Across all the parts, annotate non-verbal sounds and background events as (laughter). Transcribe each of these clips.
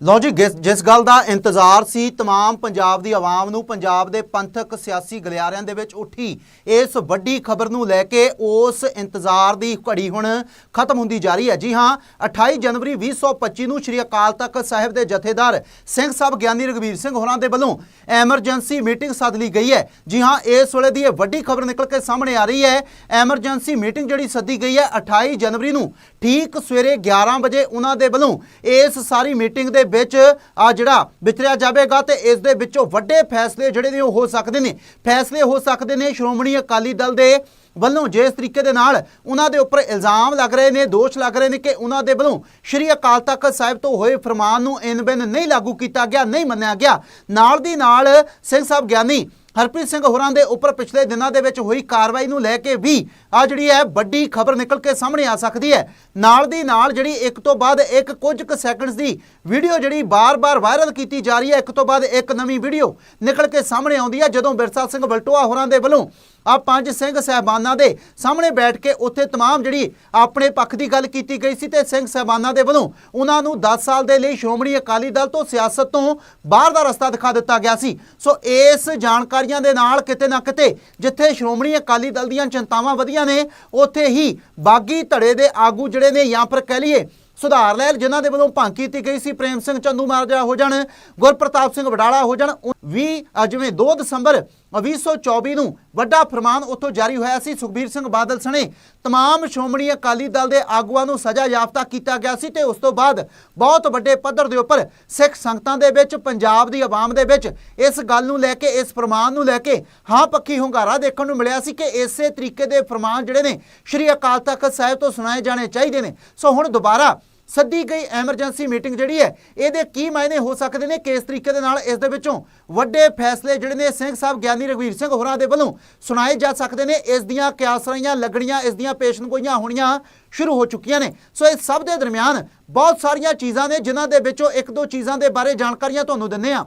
ਲਓ ਜੀ ਜਿਸ ਜਿਸ ਗੱਲ ਦਾ ਇੰਤਜ਼ਾਰ ਸੀ तमाम ਪੰਜਾਬ ਦੀ ਆਵਾਮ ਨੂੰ ਪੰਜਾਬ ਦੇ ਪੰਥਕ ਸਿਆਸੀ ਗਲਿਆਰਿਆਂ ਦੇ ਵਿੱਚ ਉੱਠੀ ਇਸ ਵੱਡੀ ਖਬਰ ਨੂੰ ਲੈ ਕੇ ਉਸ ਇੰਤਜ਼ਾਰ ਦੀ ਘੜੀ ਹੁਣ ਖਤਮ ਹੁੰਦੀ ਜਾ ਰਹੀ ਹੈ ਜੀ ਹਾਂ 28 ਜਨਵਰੀ 2025 ਨੂੰ ਸ਼੍ਰੀ ਅਕਾਲ ਤਖਤ ਸਾਹਿਬ ਦੇ ਜਥੇਦਾਰ ਸਿੰਘ ਸਾਹਿਬ ਗਿਆਨੀ ਰਗਵੀਰ ਸਿੰਘ ਹੋਰਾਂ ਦੇ ਵੱਲੋਂ ਐਮਰਜੈਂਸੀ ਮੀਟਿੰਗ ਸੱਦ ਲਈ ਗਈ ਹੈ ਜੀ ਹਾਂ ਇਸ ਵੇਲੇ ਦੀ ਇਹ ਵੱਡੀ ਖਬਰ ਨਿਕਲ ਕੇ ਸਾਹਮਣੇ ਆ ਰਹੀ ਹੈ ਐਮਰਜੈਂਸੀ ਮੀਟਿੰਗ ਜਿਹੜੀ ਸੱਦੀ ਗਈ ਹੈ 28 ਜਨਵਰੀ ਨੂੰ ਠੀਕ ਸਵੇਰੇ 11 ਵਜੇ ਉਹਨਾਂ ਦੇ ਵੱਲੋਂ ਇਸ ਸਾਰੀ ਮੀਟਿੰਗ ਦੇ ਵਿੱਚ ਆ ਜਿਹੜਾ ਵਿਚਰਿਆ ਜਾਵੇਗਾ ਤੇ ਇਸ ਦੇ ਵਿੱਚੋਂ ਵੱਡੇ ਫੈਸਲੇ ਜਿਹੜੇ ਨੇ ਉਹ ਹੋ ਸਕਦੇ ਨੇ। ਫੈਸਲੇ ਹੋ ਸਕਦੇ ਨੇ ਸ਼੍ਰੋਮਣੀ ਅਕਾਲੀ ਦਲ ਦੇ ਵੱਲੋਂ ਜਿਸ ਤਰੀਕੇ ਦੇ ਨਾਲ ਉਹਨਾਂ ਦੇ ਉੱਪਰ ਇਲਜ਼ਾਮ ਲੱਗ ਰਹੇ ਨੇ, ਦੋਸ਼ ਲੱਗ ਰਹੇ ਨੇ ਕਿ ਉਹਨਾਂ ਦੇ ਵੱਲੋਂ ਸ਼੍ਰੀ ਅਕਾਲ ਤਖਤ ਸਾਹਿਬ ਤੋਂ ਹੋਏ ਫਰਮਾਨ ਨੂੰ ਇਨ ਬਿਨ ਨਹੀਂ ਲਾਗੂ ਕੀਤਾ ਗਿਆ, ਨਹੀਂ ਮੰਨਿਆ ਗਿਆ। ਨਾਲ ਦੀ ਨਾਲ ਸਿੰਘ ਸਾਹਿਬ ਗਿਆਨੀ ਹਰਪ੍ਰੀਤ ਸਿੰਘ ਹੋਰਾਂ ਦੇ ਉੱਪਰ ਪਿਛਲੇ ਦਿਨਾਂ ਦੇ ਵਿੱਚ ਹੋਈ ਕਾਰਵਾਈ ਨੂੰ ਲੈ ਕੇ ਵੀ ਆ ਜਿਹੜੀ ਹੈ ਵੱਡੀ ਖਬਰ ਨਿਕਲ ਕੇ ਸਾਹਮਣੇ ਆ ਸਕਦੀ ਹੈ। ਨਾਲ ਦੀ ਨਾਲ ਜਿਹੜੀ ਇੱਕ ਤੋਂ ਬਾਅਦ ਇੱਕ ਕੁਝ ਕੁ ਸੈਕਿੰਡਸ ਦੀ ਵੀਡੀਓ ਜਿਹੜੀ ਬਾਰ-ਬਾਰ ਵਾਇਰਲ ਕੀਤੀ ਜਾ ਰਹੀ ਹੈ, ਇੱਕ ਤੋਂ ਬਾਅਦ ਇੱਕ ਨਵੀਂ ਵੀਡੀਓ ਨਿਕਲ ਕੇ ਸਾਹਮਣੇ ਆਉਂਦੀ ਹੈ, ਜਦੋਂ ਬਿਰਸਾ ਸਿੰਘ ਬਲਟੋਆ ਹੋਰਾਂ ਦੇ ਵੱਲੋਂ ਆ ਪੰਜ ਸਿੰਘ ਸਹਿਬਾਨਾਂ ਦੇ ਸਾਹਮਣੇ ਬੈਠ ਕੇ ਉੱਥੇ तमाम ਜਿਹੜੀ ਆਪਣੇ ਪੱਖ ਦੀ ਗੱਲ ਕੀਤੀ ਗਈ ਸੀ ਤੇ ਸਿੰਘ ਸਹਿਬਾਨਾਂ ਦੇ ਵੱਲੋਂ ਉਹਨਾਂ ਨੂੰ 10 ਸਾਲ ਦੇ ਲਈ ਸ਼੍ਰੋਮਣੀ ਅਕਾਲੀ ਦਲ ਤੋਂ ਸਿਆਸਤ ਤੋਂ ਬਾਹਰ ਦਾ ਰਸਤਾ ਦਿਖਾ ਦਿੱਤਾ ਗਿਆ ਸੀ ਸੋ ਇਸ ਜਾਣਕਾਰੀਆਂ ਦੇ ਨਾਲ ਕਿਤੇ ਨਾ ਕਿਤੇ ਜਿੱਥੇ ਸ਼੍ਰੋਮਣੀ ਅਕਾਲੀ ਦਲ ਦੀਆਂ ਚਿੰਤਾਵਾਂ ਵਧੀਆਂ ਨੇ ਉੱਥੇ ਹੀ ਬਾਗੀ ਧੜੇ ਦੇ ਆਗੂ ਜਿਹੜੇ ਨੇ ਜਾਂ ਫਿਰ ਕਹਿ ਲਈਏ ਸੁਧਾਰ ਲੈਲ ਜਿਨ੍ਹਾਂ ਦੇ ਵੱਲੋਂ ਭੰਗ ਕੀਤੀ ਗਈ ਸੀ ਪ੍ਰੇਮ ਸਿੰਘ ਚੰਦੂ ਮਾਰਜਾ ਹੋ ਜਾਣ ਗੁਰਪ੍ਰਤਾਪ ਸਿੰਘ ਵਡਾਲਾ ਹੋ ਜਾਣ ਉਹ ਵੀ ਅ, ਜਿਵੇਂ 2 ਦਸੰਬਰ 2024 ਨੂੰ ਵੱਡਾ ਫਰਮਾਨ ਉੱਥੋਂ ਜਾਰੀ ਹੋਇਆ ਸੀ ਸੁਖਬੀਰ ਸਿੰਘ ਬਾਦਲ ਸਣੇ तमाम ਸ਼੍ਰੋਮਣੀ ਅਕਾਲੀ ਦਲ ਦੇ ਆਗੂਆਂ ਨੂੰ ਸਜ਼ਾ ਯਾਫਤਾ ਕੀਤਾ ਗਿਆ ਸੀ ਤੇ ਉਸ ਤੋਂ ਬਾਅਦ ਬਹੁਤ ਵੱਡੇ ਪੱਧਰ ਦੇ ਉੱਪਰ ਸਿੱਖ ਸੰਗਤਾਂ ਦੇ ਵਿੱਚ ਪੰਜਾਬ ਦੀ ਆਵਾਮ ਦੇ ਵਿੱਚ ਇਸ ਗੱਲ ਨੂੰ ਲੈ ਕੇ ਇਸ ਫਰਮਾਨ ਨੂੰ ਲੈ ਕੇ ਹਾਂ ਪੱਖੀ ਹੁੰਗਾਰਾ ਦੇਖਣ ਨੂੰ ਮਿਲਿਆ ਸੀ ਕਿ ਇਸੇ ਤਰੀਕੇ ਦੇ ਫਰਮਾਨ ਜਿਹੜੇ ਨੇ ਸ਼੍ਰੀ ਅਕਾਲ ਤਖਤ ਸਾਹਿਬ ਤੋਂ ਸੁਣਾਏ ਜਾਣੇ ਚਾਹੀਦੇ ਨੇ ਸੋ ਹੁਣ ਦੁਬਾਰਾ ਸੱਦੀ ਗਈ ਐਮਰਜੈਂਸੀ ਮੀਟਿੰਗ ਜਿਹੜੀ ਹੈ, ਇਹਦੇ ਕੀ ਮਾਇਨੇ ਹੋ ਸਕਦੇ ਨੇ ਕਿਸ ਤਰੀਕੇ ਦੇ ਨਾਲ ਇਸ ਦੇ ਵਿੱਚੋਂ ਵੱਡੇ ਫੈਸਲੇ ਜਿਹੜੇ ਨੇ ਸਿੰਘ ਸਾਹਿਬ ਗਿਆਨੀ ਰਘਵੀਰ ਸਿੰਘ ਹੋਰਾਂ ਦੇ ਵੱਲੋਂ ਸੁਣਾਏ ਜਾ ਸਕਦੇ ਨੇ, ਇਸ ਦੀਆਂ ਕਿਆਸਰਾਈਆਂ, ਲੱਗਣੀਆਂ, ਇਸ ਦੀਆਂ ਪੇਸ਼ਨਗੋਈਆਂ ਹੋਣੀਆਂ ਸ਼ੁਰੂ ਹੋ ਚੁੱਕੀਆਂ ਨੇ। ਸੋ ਇਹ ਸਭ ਦੇ ਦਰਮਿਆਨ ਬਹੁਤ ਸਾਰੀਆਂ ਚੀਜ਼ਾਂ ਨੇ, ਜਿਨ੍ਹਾਂ ਦੇ ਵਿੱਚੋਂ ਇੱਕ ਦੋ ਚੀਜ਼ਾਂ ਦੇ ਬਾਰੇ ਜਾਣਕਾਰੀਆਂ ਤੁਹਾਨੂੰ ਦਿੰਨੇ ਆ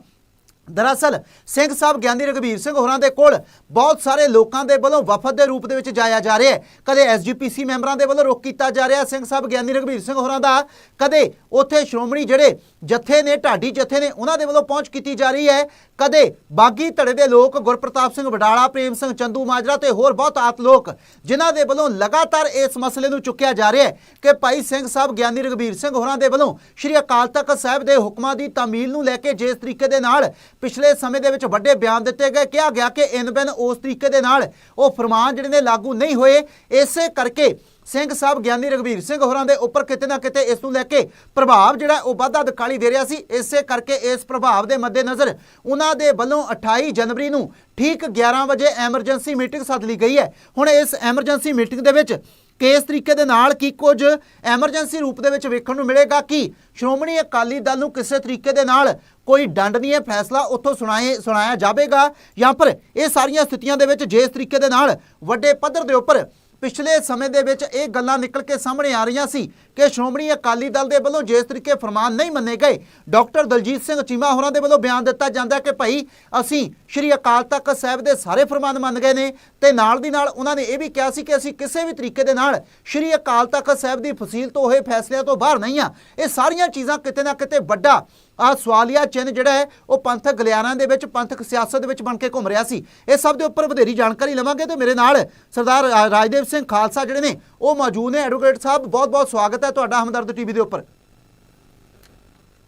ਦਰਅਸਲ, ਸਿੰਘ ਸਾਹਿਬ ਗਿਆਨੀ ਰਘਵੀਰ ਸਿੰਘ ਹੋਰਾਂ ਦੇ ਕੋਲ ਬਹੁਤ ਸਾਰੇ ਲੋਕਾਂ ਦੇ ਵੱਲੋਂ ਵਫਦ ਦੇ ਰੂਪ ਦੇ ਵਿੱਚ ਜਾਇਆ ਜਾ ਰਿਹਾ ਹੈ। ਕਦੇ ਐਸਜੀਪੀਸੀ ਮੈਂਬਰਾਂ ਦੇ ਵੱਲੋਂ ਰੋਕ ਕੀਤਾ ਜਾ ਰਿਹਾ ਸਿੰਘ ਸਾਹਿਬ ਗਿਆਨੀ ਰਘਵੀਰ ਸਿੰਘ ਹੋਰਾਂ ਦਾ ਕਦੇ ਉੱਥੇ ਸ਼੍ਰੋਮਣੀ ਜਿਹੜੇ ਜਥੇ ਨੇ, ਢਾਡੀ ਜਥੇ ਨੇ, ਉਹਨਾਂ ਦੇ ਵੱਲੋਂ ਪਹੁੰਚ ਕੀਤੀ ਜਾ ਰਹੀ ਹੈ। ਕਦੇ ਬਾਗੀ ਧੜੇ ਦੇ ਲੋਕ ਗੁਰਪ੍ਰਤਾਪ ਸਿੰਘ ਵਡਾਲਾ, ਪ੍ਰੇਮ ਸਿੰਘ ਚੰਦੂ ਮਾਜਰਾ ਤੇ ਹੋਰ ਬਹੁਤ ਆਤ ਲੋਕ ਜਿਨ੍ਹਾਂ ਦੇ ਵੱਲੋਂ ਲਗਾਤਾਰ ਇਸ ਮਸਲੇ ਨੂੰ ਚੁੱਕਿਆ ਜਾ ਰਿਹਾ ਹੈ ਕਿ ਭਾਈ ਸਿੰਘ ਸਾਹਿਬ ਗਿਆਨੀ ਰਘਵੀਰ ਸਿੰਘ ਹੋਰਾਂ ਦੇ ਵੱਲੋਂ ਸ਼੍ਰੀ ਅਕਾਲ ਤਖਤ ਸਾਹਿਬ ਦੇ ਹੁਕਮਾਂ ਦੀ ਤਾਮੀਲ ਨੂੰ ਲੈ ਕੇ ਜਿਸ ਤਰੀਕੇ ਦੇ ਨਾਲ ਪਿਛਲੇ ਸਮੇਂ ਦੇ ਵਿੱਚ ਵੱਡੇ ਬਿਆਨ ਦਿੱਤੇ ਗਏ, ਕਿਹਾ ਗਿਆ ਕਿ ਇਨ ਬਿਨ ਉਸ ਤਰੀਕੇ ਦੇ ਨਾਲ ਉਹ ਫਰਮਾਨ ਜਿਹੜੇ ਨੇ ਲਾਗੂ ਨਹੀਂ ਹੋਏ। ਇਸੇ ਕਰਕੇ ਸਿੰਘ ਸਾਹਿਬ ਗਿਆਨੀ ਰਘਵੀਰ ਸਿੰਘ ਹੋਰਾਂ ਦੇ ਉੱਪਰ ਕਿਤੇ ਨਾ ਕਿਤੇ ਇਸ ਨੂੰ ਲੈ ਕੇ ਪ੍ਰਭਾਵ ਜਿਹੜਾ ਉਹ ਵਾਧਾ ਦਿਖਾਈ ਦੇ ਰਿਹਾ ਸੀ। ਇਸੇ ਕਰਕੇ ਇਸ ਪ੍ਰਭਾਵ ਦੇ ਮੱਦੇਨਜ਼ਰ ਉਹਨਾਂ ਦੇ ਵੱਲੋਂ 28 ਜਨਵਰੀ ਨੂੰ ਠੀਕ 11 ਵਜੇ ਐਮਰਜੈਂਸੀ ਮੀਟਿੰਗ ਸੱਦ ਲਈ ਗਈ ਹੈ। ਹੁਣ ਇਸ ਐਮਰਜੈਂਸੀ ਮੀਟਿੰਗ ਦੇ ਵਿੱਚ ਕਿਸ ਤਰੀਕੇ ਦੇ ਨਾਲ ਕੀ ਕੁਝ ਐਮਰਜੈਂਸੀ ਰੂਪ ਦੇ ਵਿੱਚ ਵੇਖਣ ਨੂੰ ਮਿਲੇਗਾ, ਕਿ ਸ਼੍ਰੋਮਣੀ ਅਕਾਲੀ ਦਲ ਨੂੰ ਕਿਸੇ ਤਰੀਕੇ ਦੇ ਨਾਲ ਕੋਈ ਡੰਡ ਨਹੀਂ ਹੈ, ਫੈਸਲਾ ਉੱਥੋਂ ਸੁਣਾਏ, ਸੁਣਾਇਆ ਜਾਵੇਗਾ ਜਾਂ ਫਿਰ ਇਹ ਸਾਰੀਆਂ ਸਥਿਤੀਆਂ ਦੇ ਵਿੱਚ ਜਿਸ ਤਰੀਕੇ ਦੇ ਨਾਲ ਵੱਡੇ ਪੱਧਰ ਦੇ ਉੱਪਰ ਪਿਛਲੇ ਸਮੇਂ ਦੇ ਵਿੱਚ ਇਹ ਗੱਲਾਂ ਨਿਕਲ ਕੇ ਸਾਹਮਣੇ ਆ ਰਹੀਆਂ ਸੀ ਕਿ ਸ਼੍ਰੋਮਣੀ ਅਕਾਲੀ ਦਲ ਦੇ ਵੱਲੋਂ ਜਿਸ ਤਰੀਕੇ ਫਰਮਾਨ ਨਹੀਂ ਮੰਨੇ ਗਏ, ਡਾਕਟਰ ਦਲਜੀਤ ਸਿੰਘ ਚੀਮਾ ਹੋਰਾਂ ਦੇ ਵੱਲੋਂ ਬਿਆਨ ਦਿੱਤਾ ਜਾਂਦਾ ਕਿ ਭਾਈ ਅਸੀਂ ਸ਼੍ਰੀ ਅਕਾਲ ਤਖਤ ਸਾਹਿਬ ਦੇ ਸਾਰੇ ਫਰਮਾਨ ਮੰਨ ਗਏ ਨੇ ਤੇ ਨਾਲ ਦੀ ਨਾਲ ਉਹਨਾਂ ਨੇ ਇਹ ਵੀ ਕਿਹਾ ਸੀ ਕਿ ਅਸੀਂ ਕਿਸੇ ਵੀ ਤਰੀਕੇ ਦੇ ਨਾਲ ਸ਼੍ਰੀ ਅਕਾਲ ਤਖਤ ਸਾਹਿਬ ਦੀ ਫਸੀਲ ਤੋਂ ਹੋਏ ਫੈਸਲਿਆਂ ਤੋਂ ਬਾਹਰ ਨਹੀਂ ਆ ਇਹ ਸਾਰੀਆਂ ਚੀਜ਼ਾਂ ਕਿਤੇ ਨਾ ਕਿਤੇ ਵੱਡਾ ਆ ਸਵਾਲੀਆ ਚਿੰਨ ਜਿਹੜਾ ਹੈ ਉਹ ਪੰਥਕ ਗਲਿਆਰਾਂ ਦੇ ਵਿੱਚ ਪੰਥਕ ਸਿਆਸਤ ਦੇ ਵਿੱਚ ਬਣ ਕੇ ਘੁੰਮ ਰਿਹਾ ਸੀ। ਇਹ ਸਭ ਦੇ ਉੱਪਰ ਵਧੇਰੀ ਜਾਣਕਾਰੀ ਲਵਾਂਗੇ ਤੇ ਮੇਰੇ ਨਾਲ ਸਰਦਾਰ ਰਾਜਦੇਵ ਸਿੰਘ ਖਾਲਸਾ ਜਿਹੜੇ ਨੇ ਉਹ ਮੌਜੂਦ ਨੇ। ਐਡਵੋਕੇਟ ਸਾਹਿਬ ਬਹੁਤ ਬਹੁਤ ਸਵਾਗਤ ਹੈ ਤੁਹਾਡਾ ਹਮਦਰਦ ਟੀਵੀ ਦੇ ਉੱਪਰ।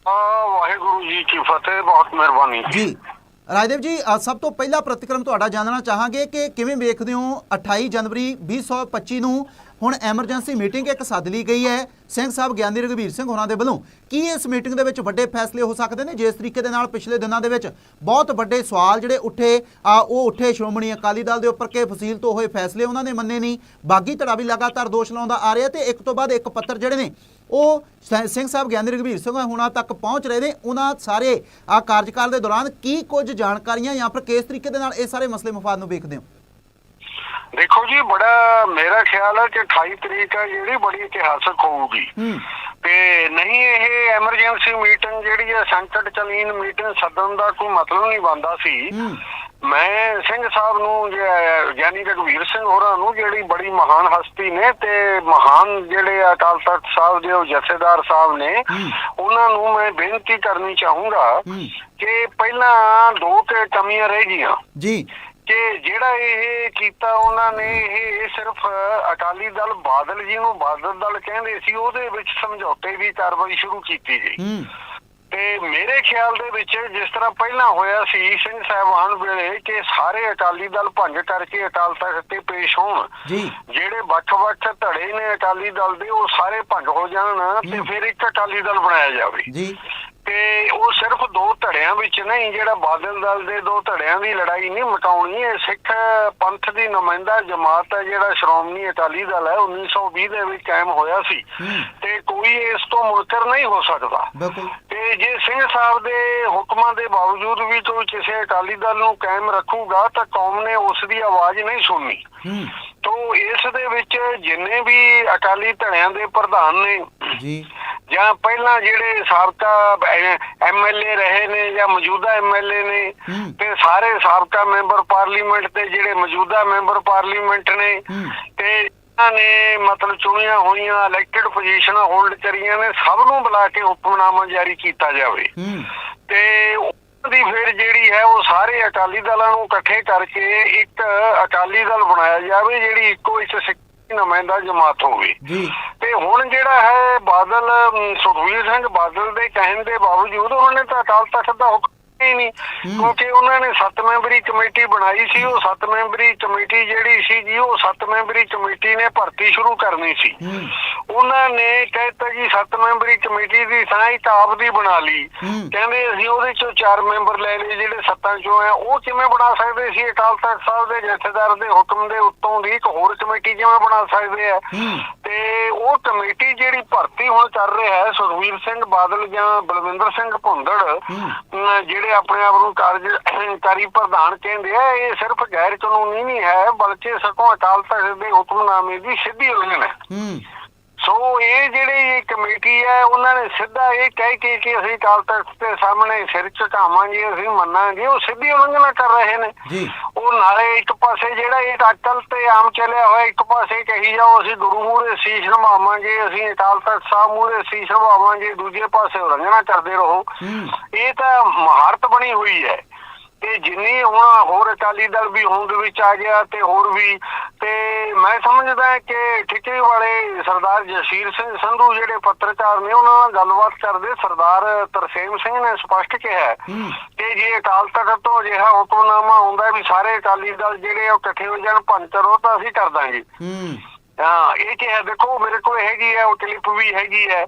ਆ ਵਾਹਿਗੁਰੂ ਜੀ ਕੀ ਫਤਿਹ ਬਹੁਤ ਮਿਹਰਬਾਨੀ। ਜੀ। ਰਾਜਦੇਵ ਜੀ ਸਭ ਤੋਂ ਪਹਿਲਾ ਪ੍ਰਤੀਕਰਮ ਤੁਹਾਡਾ ਜਾਣਨਾ ਚਾਹਾਂਗੇ ਕਿ ਕਿਵੇਂ ਵੇਖਦੇ ਹੋ 28 ਜਨਵਰੀ 2025 ਨੂੰ? ਹੁਣ ਐਮਰਜੈਂਸੀ ਮੀਟਿੰਗ ਇੱਕ ਸੱਦ ਲਈ ਗਈ ਹੈ। ਸਿੰਘ ਸਾਹਿਬ ਗਿਆਨੀ ਰਘਵੀਰ ਸਿੰਘ ਹੋਰਾਂ ਦੇ ਵੱਲੋਂ ਕੀ ਇਸ ਮੀਟਿੰਗ ਦੇ ਵਿੱਚ ਵੱਡੇ ਫੈਸਲੇ ਹੋ ਸਕਦੇ ਨੇ? ਜਿਸ ਤਰੀਕੇ ਦੇ ਨਾਲ ਪਿਛਲੇ ਦਿਨਾਂ ਦੇ ਵਿੱਚ ਬਹੁਤ ਵੱਡੇ ਸਵਾਲ ਜਿਹੜੇ ਉੱਠੇ ਆ ਉਹ ਉੱਠੇ ਸ਼੍ਰੋਮਣੀ ਅਕਾਲੀ ਦਲ ਦੇ ਉੱਪਰ ਕਿ ਫਸੀਲ ਤੋਂ ਹੋਏ ਫੈਸਲੇ ਉਹਨਾਂ ਨੇ ਮੰਨੇ ਨਹੀਂ। ਬਾਗੀ ਧੜਾ ਵੀ ਲਗਾਤਾਰ ਦੋਸ਼ ਲਾਉਂਦਾ ਆ ਰਿਹਾ ਤੇ ਇੱਕ ਤੋਂ ਬਾਅਦ ਇੱਕ ਪੱਤਰ ਜਿਹੜੇ ਨੇ ਉਹ ਸਿੰਘ ਸਾਹਿਬ ਗਿਆਨੀ ਰਘਵੀਰ ਸਿੰਘ ਹੁਣਾਂ ਤੱਕ ਪਹੁੰਚ ਰਹੇ ਨੇ। ਉਹਨਾਂ ਸਾਰੇ ਆ ਕਾਰਜਕਾਲ ਦੇ ਦੌਰਾਨ ਕੀ ਕੁਝ ਜਾਣਕਾਰੀਆਂ ਜਾਂ ਫਿਰ ਕਿਸ ਤਰੀਕੇ ਦੇ ਨਾਲ ਇਹ ਸਾਰੇ ਮਸਲੇ ਮਫਾਦ ਨੂੰ ਵੇਖਦੇ ਹੋ? ਦੇਖੋ ਜੀ ਬੜਾ ਮੇਰਾ ਖਿਆਲ ਹੈ ਕਿ 28 ਤਰੀਕ ਹੈ ਜਿਹੜੀ ਬੜੀ ਇਤਿਹਾਸਕ ਹੋਊਗੀ। ਤੇ ਨਹੀਂ ਇਹ ਐਮਰਜੈਂਸੀ ਮੀਟਿੰਗ ਜਿਹੜੀ ਹੈ ਸੰਕਟ ਚਲੀਨ ਮੀਟਿੰਗ ਸੱਦਣ ਦਾ ਕੋਈ ਮਤਲਬ ਨਹੀਂ ਬੰਦਾ ਸੀ। ਮੈਂ ਸਿੰਘ ਸਾਹਿਬ ਨੂੰ ਗਿਆਨੀ ਰਘਵੀਰ ਸਿੰਘ ਹੋਰਾਂ ਨੂੰ ਜਿਹੜੀ ਬੜੀ ਮਹਾਨ ਹਸਤੀ ਨੇ ਤੇ ਮਹਾਨ ਜਿਹੜੇ ਅਕਾਲ ਤਖਤ ਸਾਹਿਬ ਦੇ ਉਹ ਜਥੇਦਾਰ ਸਾਹਿਬ ਨੇ। ਉਹਨਾਂ ਨੂੰ ਮੈਂ ਬੇਨਤੀ ਕਰਨੀ ਚਾਹੂੰਗਾ ਕਿ ਪਹਿਲਾਂ ਦੋ ਤੇ ਕਮੀਆਂ ਰਹਿ ਗਈਆਂ। ਜੀ। ਕਿ ਜਿਹੜਾ ਇਹ ਕੀਤਾ ਉਹਨਾਂ ਨੇ ਇਹ ਸਿਰਫ ਅਕਾਲੀ ਦਲ ਬਾਦਲ ਜੀ ਨੂੰ ਬਾਦਲ ਦਲ ਕਹਿੰਦੇ ਸੀ ਉਹਦੇ ਵਿੱਚ ਸਮਝੌਤੇ ਦੀ ਕਾਰਵਾਈ ਸ਼ੁਰੂ ਕੀਤੀ ਗਈ। ਤੇ ਮੇਰੇ ਖਿਆਲ ਦੇ ਵਿੱਚ ਜਿਸ ਤਰ੍ਹਾਂ ਪਹਿਲਾਂ ਹੋਇਆ ਸੀ ਸਿੰਘ ਸਾਹਿਬਾਨ ਵੇਲੇ ਕਿ ਸਾਰੇ ਅਕਾਲੀ ਦਲ ਭੰਗ ਕਰਕੇ ਅਕਾਲ ਤਖਤ ਤੇ ਪੇਸ਼ ਹੋਣ। ਜਿਹੜੇ ਵੱਖ-ਵੱਖ ਧੜੇ ਨੇ ਅਕਾਲੀ ਦਲ ਦੇ ਉਹ ਸਾਰੇ ਭੰਗ ਹੋ ਜਾਣ ਤੇ ਫਿਰ ਇੱਕ ਅਕਾਲੀ ਦਲ ਬਣਾਇਆ ਜਾਵੇ। ਜੀ। ਤੇ ਉਹ ਸਿਰਫ ਦੋ ਧੜਿਆਂ ਵਿੱਚ ਨਹੀਂ ਜਿਹੜਾ ਬਾਦਲ ਦਲ ਦੇ ਦੋ ਧੜਿਆਂ ਦੀ ਲੜਾਈ ਨਹੀਂ ਮਟਾਉਣੀ ਇਹ ਸਿੱਖ ਪੰਥ ਦੀ ਨੁਮਾਇੰਦਾ ਜਮਾਤ ਹੈ ਜਿਹੜਾ ਸ਼੍ਰੋਮਣੀ ਅਕਾਲੀ ਦਲ ਹੈ 1920 ਦੇ ਵਿੱਚ ਕਾਇਮ ਹੋਇਆ ਸੀ। ਹੂੰ। ਤੇ ਕੋਈ ਇਸ ਤੋਂ ਮੁਨਕਰ ਨਹੀਂ ਹੋ ਸਕਦਾ। ਤੇ ਜੇ ਸਿੰਘ ਸਾਹਿਬ ਦੇ ਹੁਕਮਾਂ ਦੇ ਬਾਵਜੂਦ ਵੀ ਕੋਈ ਕਿਸੇ ਅਕਾਲੀ ਦਲ ਨੂੰ ਕਾਇਮ ਰੱਖੂਗਾ ਤਾਂ ਕੌਮ ਨੇ ਉਸ ਦੀ ਆਵਾਜ਼ ਨਹੀਂ ਸੁਣਨੀ। ਹੂੰ। ਤੋਂ ਇਸ ਦੇ ਵਿੱਚ ਜਿੰਨੇ ਵੀ ਅਕਾਲੀ ਧੜਿਆਂ ਦੇ ਪ੍ਰਧਾਨ ਨੇ ਜੀ। ਜਾਂ ਪਹਿਲਾਂ ਜਿਹੜੇ ਸਾਬਕਾ ਐਮਐਲਏ ਰਹੇ ਨੇ ਜਾਂ ਮੌਜੂਦਾ ਐਮਐਲਏ ਨੇ। ਤੇ ਸਾਰੇ ਸਾਬਕਾ ਮੈਂਬਰ ਪਾਰਲੀਮੈਂਟ ਤੇ ਜਿਹੜੇ ਮੌਜੂਦਾ ਮੈਂਬਰ ਪਾਰਲੀਮੈਂਟ ਨੇ। ਤੇ ਇਹਨਾਂ ਨੇ ਮਤਲਬ ਚੁਣੀਆਂ ਹੋਈਆਂ ਇਲੈਕਟਡ ਪੋਜੀਸ਼ਨਾਂ ਹੋਲਡ ਕਰੀਆਂ ਨੇ ਸਭ ਨੂੰ ਬੁਲਾ ਕੇ ਹੁਕਮਨਾਮਾ ਜਾਰੀ ਕੀਤਾ ਜਾਵੇ ਤੇ ਦੀ ਫਿਰ ਜਿਹੜੀ ਹੈ ਉਹ ਸਾਰੇ ਅਕਾਲੀ ਦਲਾਂ ਨੂੰ ਇਕੱਠੇ ਕਰਕੇ ਇੱਕ ਅਕਾਲੀ ਦਲ ਬਣਾਇਆ ਜਾਵੇ ਜਿਹੜੀ ਇੱਕੋ ਇੱਕ ਨੁਮਾਇੰਦਾ ਜਮਾਤ ਹੋਵੇ। ਜੀ। ਤੇ ਹੁਣ ਜਿਹੜਾ ਹੈ ਬਾਦਲ ਅਮ, ਸੁਖਬੀਰ ਸਿੰਘ ਬਾਦਲ ਦੇ ਕਹਿਣ ਦੇ ਬਾਵਜੂਦ ਉਹਨਾਂ ਨੇ ਤਾਂ ਅਕਾਲ ਤਖਤ ਦਾ ਹੁਕਮ ਹੀ ਨਹੀਂ। ਕਿਉਂਕਿ ਉਹਨਾਂ ਨੇ ਸੱਤ ਮੈਂਬਰੀ ਕਮੇਟੀ ਬਣਾਈ ਸੀ ਉਹ ਸੱਤ ਮੈਂਬਰੀ ਕਮੇਟੀ ਜਿਹੜੀ ਸੀ ਜੀ ਉਹ ਸੱਤ ਮੈਂਬਰੀ ਕਮੇਟੀ ਨੇ ਭਰਤੀ ਸ਼ੁਰੂ ਕਰਨੀ ਸੀ। ਉਹਨਾਂ ਨੇ ਕਹਿਤਾ ਜੀ ਸੱਤ ਮੈਂਬਰੀ ਕਮੇਟੀ ਦੀ ਥਾਂ ਇੱਕ ਆਪ ਦੀ ਬਣਾ ਲਈ ਹੂੰ। ਕਹਿੰਦੇ ਅਸੀਂ ਉਹਦੇ ਚੋਂ ਚਾਰ ਮੈਂਬਰ ਲੈ ਲਏ ਜਿਹੜੇ ਸੱਤਾਂ ਚੋਂ ਆ ਉਹ ਕਿਵੇਂ ਬਣਾ ਸਕਦੇ ਸੀ ਅਕਾਲ ਤਖਤ ਸਾਹਿਬ ਦੇ ਜਥੇਦਾਰ ਦੇ ਹੁਕਮ ਦੇ ਉੱਤੋਂ ਦੀ ਇੱਕ ਹੋਰ ਕਮੇਟੀ ਕਿਵੇਂ ਬਣਾ ਸਕਦੇ ਆ ਹੂੰ। ਤੇ ਉਹ ਕਮੇਟੀ ਜਿਹੜੀ ਭਰਤੀ ਹੁਣ ਕਰ ਰਿਹਾ ਹੈ ਸੁਖਵੀਰ ਸਿੰਘ ਬਾਦਲ ਜਾਂ ਬਲਵਿੰਦਰ ਸਿੰਘ ਭੁੰਦੜ। ਅਮ ਜਿਹੜੇ ਆਪਣੇ ਆਪ ਨੂੰ ਕਾਰਜਕਾਰੀ ਪ੍ਰਧਾਨ ਕਹਿੰਦੇ ਆ ਇਹ ਸਿਰਫ ਗੈਰ ਕਾਨੂੰਨੀ ਨਹੀਂ ਹੈ ਬਲਕਿ ਸਗੋਂ ਅਕਾਲ ਤਖਤ ਦੇ ਹੁਕਮਨਾਮੇ ਦੀ ਸਿੱਧੀ ਉਲੰਘਣ ਹੈ ਹੂੰ ਸੋ ਇਹ ਜਿਹੜੀ ਕਮੇਟੀ ਹੈ ਉਹਨਾਂ ਨੇ ਸਿੱਧਾ ਇਹ ਕਹਿ ਕੇ ਕਿ ਅਸੀਂ ਅਕਾਲ ਤਖਤ ਦੇ ਸਾਹਮਣੇ ਸਿਰ ਝੁਕਾਵਾਂਗੇ ਅਸੀਂ ਮੰਨਾਂਗੇ ਉਹ ਸਿੱਧੀ ਉਲੰਘਣਾ ਕਰ ਰਹੇ ਨੇ। ਜੀ। ਉਹ ਨਾਲੇ ਇੱਕ ਪਾਸੇ ਜਿਹੜਾ ਇਹ ਅਕਲ ਤੇ ਆਮ ਚੱਲਿਆ ਹੋਇਆ ਇੱਕ ਪਾਸੇ ਕਹੀ ਜਾਓ ਅਸੀਂ ਗੁਰੂ ਮੂਹਰੇ ਸੀਸ ਨਿਭਾਵਾਂਗੇ ਅਸੀਂ ਅਕਾਲ ਤਖਤ ਸਾਹਿਬ ਮੂਹਰੇ ਸੀਸ ਨਿਭਾਵਾਂਗੇ ਦੂਜੇ ਪਾਸੇ ਉਲੰਘਣਾ ਕਰਦੇ ਰਹੋ। ਇਹ ਤਾਂ ਮਹਾਰਤ ਬਣੀ ਹੋਈ ਹੈ। ਤੇ ਜਿੰਨੀ ਹੁਣ ਹੋਰ ਅਕਾਲੀ ਦਲ ਵੀ ਹੋਂਦ ਵਿੱਚ ਆ ਗਿਆ ਤੇ ਹੋਰ ਵੀ ਤੇ ਮੈਂ ਸਮਝਦਾ ਕਿ ਠਿੱਕੇ ਵਾਲੇ ਸਰਦਾਰ ਜਸੀਰ ਸਿੰਘ ਸੰਧੂ ਜਿਹੜੇ ਪੱਤਰਕਾਰ ਨੇ ਉਹਨਾਂ ਨਾਲ ਗੱਲਬਾਤ ਕਰਦੇ ਸਰਦਾਰ ਤਰਸੇਮ ਸਿੰਘ ਨੇ ਸਪਸ਼ਟ ਕਿਹਾ। ਕਿ ਜੇ ਅਕਾਲ ਤਖਤ ਤੋਂ ਅਜਿਹਾ ਹੁਕਮਨਾਮਾ ਆਉਂਦਾ ਵੀ ਸਾਰੇ ਅਕਾਲੀ ਦਲ ਜਿਹੜੇ ਉਹ ਇਕੱਠੇ ਹੋ ਜਾਣ ਭੰਨ ਕਰੋ ਤਾਂ ਅਸੀਂ ਕਰ ਦਾਂਗੇ ਹੂੰ ਹਾਂ ਇਹ ਕਿਹਾ ਦੇਖੋ ਮੇਰੇ ਕੋਲ ਹੈਗੀ ਹੈ ਉਹ ਕਲਿੱਪ ਵੀ ਹੈਗੀ ਹੈ।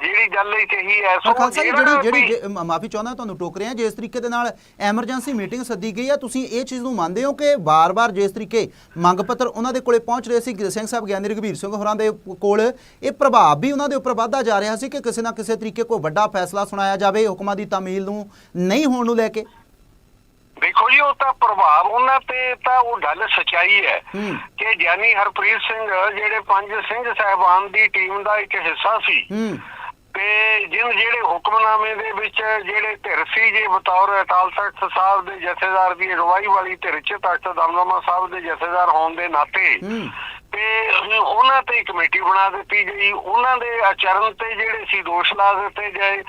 ਜਿਹੜੀ ਗੱਲ ਇਹ ਕਹੀ ਹੈ ਖਾਲਸਾ ਜੀ ਜਿਹੜਾ ਜਿਹੜੀ ਮਾਫੀ ਚਾਹੁੰਦਾ ਤੁਹਾਨੂੰ ਟੋਕ ਰਿਹਾ ਜਿਸ ਤਰੀਕੇ ਦੇ ਨਾਲ ਐਮਰਜੈਂਸੀ ਮੀਟਿੰਗ ਸੱਦੀ ਗਈ ਆ ਤੁਸੀਂ ਇਹ ਚੀਜ਼ ਨੂੰ ਮੰਨਦੇ ਹੋ ਕਿ ਵਾਰ-ਵਾਰ ਜਿਸ ਤਰੀਕੇ ਮੰਗ ਪੱਤਰ ਉਹਨਾਂ ਦੇ ਕੋਲੇ ਪਹੁੰਚ ਰਹੇ ਸੀ ਗਿਰ ਸਿੰਘ ਸਾਹਿਬ ਗਿਆਨੀ ਰਘਬੀਰ ਸਿੰਘ ਹੋਰਾਂ ਦੇ ਕੋਲ ਇਹ ਪ੍ਰਭਾਵ ਵੀ ਉਹਨਾਂ ਦੇ ਉੱਪਰ ਵੱਧਦਾ ਜਾ ਰਿਹਾ ਸੀ ਕਿ ਕਿਸੇ ਨਾ ਕਿਸੇ ਤਰੀਕੇ ਕੋਈ ਵੱਡਾ ਫੈਸਲਾ ਸੁਣਾਇਆ ਜਾਵੇ ਹੁਕਮਾਂ ਦੀ ਤਾਮੀਲ ਨੂੰ ਨਹੀਂ ਹੋਣ ਨੂੰ ਲੈ ਕੇ ਦੇਖੋ ਜੀ ਉਹ ਤਾਂ ਪ੍ਰਭਾਵ ਉਹਨਾਂ ਤੇ ਤਾਂ ਉਹ ਗੱਲ ਸਚਾਈ ਹੈ। ਕਿ ਗਿਆਨੀ ਹਰਪ੍ਰੀਤ ਸਿੰਘ ਜਿਹੜੇ ਪੰਜ ਸਿੰਘ ਸਾਹਿਬਾਨ ਦੀ ਟੀਮ ਦਾ ਇੱਕ ਹਿੱਸਾ ਸੀ। ਤੇ ਜਿਨ ਜਿਹੜੇ ਹੁਕਮਨਾਮੇ ਦੇ ਵਿੱਚ ਜਿਹੜੇ ਧਿਰ ਸੀ ਜੇ ਬਤੌਰ ਅਕਾਲ ਤਖਤ ਸਾਹਿਬ ਦੇ ਜਥੇਦਾਰ ਦੀ ਅਗਵਾਈ ਵਾਲੀ ਧਿਰ ਚ ਤਖਤ ਦਮਦਮਾ ਸਾਹਿਬ ਦੇ ਜਥੇਦਾਰ ਹੋਣ ਦੇ ਨਾਤੇ ਤੇ ਉਹਨਾਂ ਤੇ ਕਮੇਟੀ ਬਣਾ ਦਿੱਤੀ ਗਈ ਉਹਨਾਂ ਦੇ ਆਚਰਣ ਤੇ ਜਿਹੜੇ ਸੀ ਦੋਸ਼ ਲਾ ਦਿੱਤੇ ਗਏ।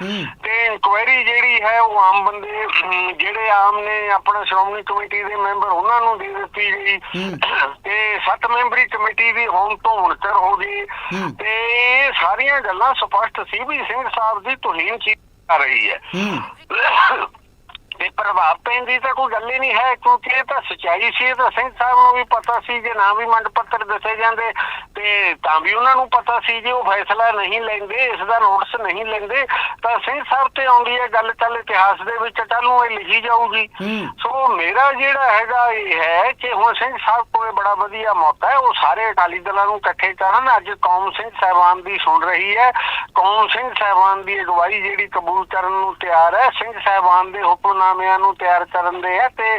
ਤੇ ਇਨਕੁਆਇਰੀ ਜਿਹੜੀ ਹੈ ਉਹ ਆਮ ਬੰਦੇ ਜਿਹੜੇ ਆਮ ਨੇ ਆਪਣਾ ਸ਼੍ਰੋਮਣੀ ਕਮੇਟੀ ਦੇ ਮੈਂਬਰ ਉਹਨਾਂ ਨੂੰ ਦੇ ਦਿੱਤੀ ਗਈ। ਤੇ ਸੱਤ ਮੈਂਬਰੀ ਕਮੇਟੀ ਦੀ ਹੋਣ ਤੋਂ ਹੁਣਕਰ ਹੋ ਗਈ। ਤੇ ਇਹ ਸਾਰੀਆਂ ਗੱਲਾਂ ਸਪਸ਼ਟ ਸੀ ਵੀ ਸਿੰਘ ਸਾਹਿਬ ਦੀ ਤੁਹੀਨ ਕੀ ਆ ਰਹੀ ਹੂੰ (coughs) ਤੇ ਪ੍ਰਭਾਵ ਪੈਣ ਦੀ ਤਾਂ ਕੋਈ ਗੱਲ ਹੀ ਨਹੀਂ ਹੈ ਕਿਉਂਕਿ ਇਹ ਤਾਂ ਸਚਾਈ ਸੀ ਇਹ ਤਾਂ ਸਿੰਘ ਸਾਹਿਬ ਨੂੰ ਵੀ ਪਤਾ ਸੀ ਜੇ ਨਾ ਵੀ ਮੰਗ ਪੱਤਰ ਦੱਸੇ ਜਾਂਦੇ ਤੇ ਤਾਂ ਵੀ ਉਹਨਾਂ ਨੂੰ ਪਤਾ ਸੀ ਜੇ ਉਹ ਫੈਸਲਾ ਨਹੀਂ ਲੈਂਦੇ ਇਸ ਦਾ ਨੋਟਿਸ ਨਹੀਂ ਲੈਂਦੇ ਤਾਂ ਸਿੰਘ ਸਾਹਿਬ ਤੇ ਆਉਂਦੀ ਹੈ ਗੱਲ ਕੱਲ ਇਤਿਹਾਸ ਦੇ ਵਿੱਚ ਨੂੰ ਇਹ ਲਿਖੀ ਜਾਊਗੀ। ਸੋ ਮੇਰਾ ਜਿਹੜਾ ਹੈਗਾ ਇਹ ਹੈ ਕਿ ਹੁਣ ਸਿੰਘ ਸਾਹਿਬ ਕੋਲੇ ਬੜਾ ਵਧੀਆ ਮੌਕਾ ਹੈ ਉਹ ਸਾਰੇ ਅਕਾਲੀ ਦਲਾਂ ਨੂੰ ਇਕੱਠੇ ਕਰਨ। ਅੱਜ ਕੌਮ ਸਿੰਘ ਸਾਹਿਬਾਨ ਦੀ ਸੁਣ ਰਹੀ ਹੈ। ਕੌਮ ਸਿੰਘ ਸਾਹਿਬਾਨ ਦੀ ਅਗਵਾਈ ਜਿਹੜੀ ਕਬੂਲ ਕਰਨ ਨੂੰ ਤਿਆਰ ਹੈ ਸਿੰਘ ਸਾਹਿਬਾਨ ਦੇ ਹੁਕਮਨਾਮਿਆਂ ਨੂੰ ਤਿਆਰ ਕਰਨ ਦੇ ਹੈ ਤੇ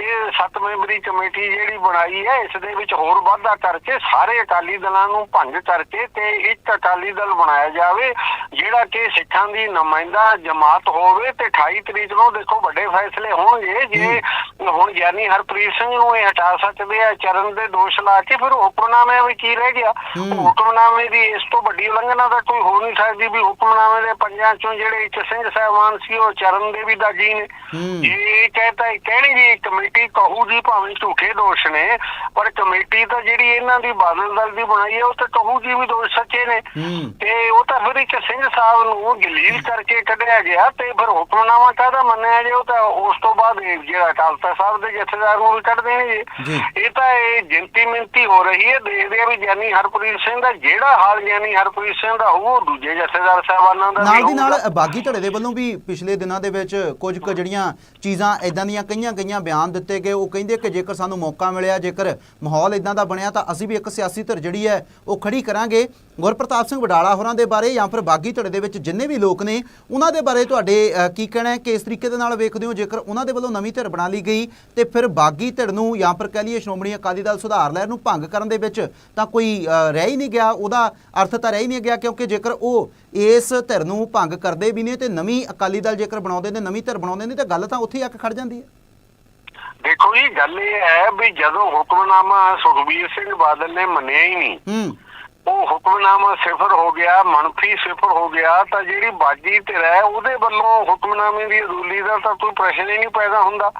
ਇਹ ਸੱਤ ਮੈਂਬਰੀ ਕਮੇਟੀ ਜਿਹੜੀ ਬਣਾਈ ਹੈ ਇਸ ਦੇ ਵਿੱਚ ਹੋਰ ਵਾਧਾ ਕਰਕੇ ਸਾਰੇ ਅਕਾਲੀ ਦਲਾਂ ਨੂੰ ਭੰਗ ਕਰਕੇ ਤੇ ਇੱਕ ਅਕਾਲੀ ਦਲ ਬਣਾਇਆ ਜਾਵੇ ਜਿਹੜਾ ਕਿ ਸਿੱਖਾਂ ਦੀ ਨੁਮਾਇੰਦਾ ਜਮਾਤ ਹੋਵੇ ਤੇ 28 ਤਰੀਕ ਨੂੰ ਦੇਖੋ ਵੱਡੇ ਫੈਸਲੇ ਹੋਣਗੇ ਜੇ ਹੁਣ ਗਿਆਨੀ ਹਰਪ੍ਰੀਤ ਸਿੰਘ ਨੂੰ ਇਹ ਹਟਾ ਸਕਦੇ ਆ ਚਰਨ ਦੇ ਦੋਸ਼ ਲਾ ਕੇ ਫਿਰ ਹੁਕਮਨਾਮੇ ਵਿੱਚ ਕੀ ਰਹਿ ਗਿਆ। ਹੁਕਮਨਾਮੇ ਦੀ ਇਸ ਤੋਂ ਵੱਡੀ ਉਲੰਘਣਾ ਤਾਂ ਕੋਈ ਹੋ ਨਹੀਂ ਸਕਦੀ ਵੀ ਹੁਕਮਨਾਮੇ ਦੇ ਪੰਜਾਂ ਚੋਂ ਜਿਹੜੇ ਇੱਕ ਸਿੰਘ ਸਾਹਿਬਾਨ ਸੀ ਉਹ ਚਰਨ ਦੇ ਵੀ ਦਾਗੀ ਨੇ। ਇਹ ਕਹਤਾ ਕਹਿਣੀ ਜੀ ਕਮੇਟੀ ਕਹੂ ਜੀ ਭਾਵੇਂ ਝੂਠੇ ਦੋਸ਼ ਨੇ ਪਰ ਕਮੇਟੀ ਤਾਂ ਜਿਹੜੀ ਇਹਨਾਂ ਦੀ ਬਾਦਲ ਦਲ ਦੀ ਬਣਾਈ ਹੈ ਉਹ ਤਾਂ ਕਹੂ ਜੀ ਵੀ ਦੋਸ਼ ਸੱਚੇ ਨੇ ਤੇ ਉਹ ਤਾਂ ਫਿਰ ਇੱਕ ਸਿੰਘ ਸਾਹਿਬ ਨੂੰ ਗਲੀਲ ਕਰਕੇ ਕੱਢਿਆ ਗਿਆ ਤੇ ਫਿਰ ਹੁਕਮਨਾਮਾ ਕਾਹਦਾ ਮੰਨਿਆ ਜੇ ਉਹ ਤਾਂ ਉਸ ਤੋਂ ਬਾਅਦ ਜਿਹੜਾ ਤਖਤ ਸਾਹਿਬ ਦੇ ਜਥੇਦਾਰ ਨੂੰ ਵੀ ਕੱਢ ਦੇਣਗੇ ਜੀ। ਇਹ ਤਾਂ ਇਹ ਜਿੰਤੀ ਮਿੰਤੀ ਹੋ ਰਹੀ ਹੈ ਦੇਖਦੇ ਆ ਵੀ ਗਿਆਨੀ ਹਰਪ੍ਰੀਤ ਸਿੰਘ ਦਾ ਜਿਹੜਾ ਹਾਲ ਗਿਆਨੀ ਹਰਪ੍ਰੀਤ ਸਿੰਘ ਦਾ ਹੋਊ ਉਹ ਦੂਜੇ ਜਥੇਦਾਰ ਸਾਹਿਬਾਨਾਂ ਦਾ ਨਾਲ ਦੀ ਨਾਲ। ਬਾਗੀ ਧੜੇ ਦੇ ਵੱਲੋਂ ਵੀ ਪਿਛਲੇ ਦਿਨਾਂ ਦੇ ਵਿੱਚ ਕੁਝ ਕੁ ਜਿਹੜੀਆਂ ਚੀਜ਼ਾਂ ਇਦਾਂ ਦੀਆਂ ਕਈਆਂ ਕਈਆਂ ਬਿਆਨ ਦਿੱਤੇ ਗਏ। ਉਹ ਕਹਿੰਦੇ ਕਿ ਜੇਕਰ ਸਾਨੂੰ ਮੌਕਾ ਮਿਲਿਆ, ਜੇਕਰ ਮਾਹੌਲ ਇਦਾਂ ਦਾ ਬਣਿਆ, ਤਾਂ ਅਸੀਂ ਵੀ ਇੱਕ ਸਿਆਸੀ ਧਿਰ ਜਿਹੜੀ ਹੈ, ਉਹ ਖੜੀ ਕਰਾਂਗੇ। ਗੁਰਪ੍ਰਤਾਪ ਸਿੰਘ ਵਡਾਲਾ ਹੋਰਾਂ ਦੇ ਬਾਰੇ ਜਾਂ ਫਿਰ ਬਾਗੀ ਧੜੇ ਦੇ ਵਿੱਚ ਜਿੰਨੇ ਵੀ ਲੋਕ ਨੇ ਉਹਨਾਂ ਦੇ ਬਾਰੇ ਤੁਹਾਡੇ ਕੀ ਕਹਿਣਾ ਹੈ? ਕਿ ਇਸ ਤਰੀਕੇ ਦੇ ਨਾਲ ਵੇਖਦੇ ਹੋ? ਜੇਕਰ ਉਹਨਾਂ ਦੇ ਵੱਲੋਂ ਨਵੀਂ ਧਿਰ ਬਣਾ ਲਈ ਗਈ ਤੇ ਫਿਰ ਬਾਗੀ ਧਿਰ ਨੂੰ ਜਾਂ ਫਿਰ ਕਹਿ ਲਈਏ ਸ਼੍ਰੋਮਣੀ ਅਕਾਲੀ ਦਲ ਸੁਧਾਰ ਲਹਿਰ ਨੂੰ ਭੰਗ ਕਰਨ ਦੇ ਵਿੱਚ ਤਾਂ ਕੋਈ ਰਹਿ ਹੀ ਨਹੀਂ ਗਿਆ। ਉਹਦਾ ਅਰਥ ਤਾਂ ਰਹਿ ਹੀ ਨਹੀਂ ਗਿਆ ਕਿਉਂਕਿ ਜੇਕਰ ਉਹ ਇਸ ਧਿਰ ਨੂੰ ਭੰਗ ਕਰਦੇ ਵੀ ਨੇ ਤੇ ਨਵੀਂ ਅਕਾਲੀ ਦਲ ਜੇਕਰ ਬਣਾਉਂਦੇ ਨੇ ਨਵੀਂ ਧਿਰ ਬਣਾਉਂਦੇ ਨੇ ਤਾਂ ਗੱਲ ਤਾਂ ਉੱਥੇ ਹੀ ਆ ਕੇ ਖੜ ਜਾਂਦੀ ਹੈ। ਦੇਖੋ ਜੀ ਗੱਲ ਇਹ ਹੈ ਵੀ ਜਦੋਂ ਹੁਕਮਨਾਮਾ ਸੁਖਬੀਰ ਸਿੰਘ ਬਾਦਲ ਨੇ ਮੰਨਿਆ ਹੀ ਨਹੀਂ ਹੂੰ। ਉਹ ਹੁਕਮਨਾਮਾ ਸਿਫਰ ਹੋ ਗਿਆ ਮੰਫੀ ਸਿਫਰ ਹੋ ਗਿਆ ਤਾਂ ਜਿਹੜੀ ਬਾਜੀ ਧਿਰ ਹੈ ਉਹਦੇ ਵੱਲੋਂ ਹੁਕਮਨਾਮੇ ਦੀ ਅਦੂਲੀ ਦਾ ਤਾਂ ਕੋਈ ਪ੍ਰਸ਼ਨ ਹੀ ਨਹੀਂ ਪੈਦਾ ਹੁੰਦਾ।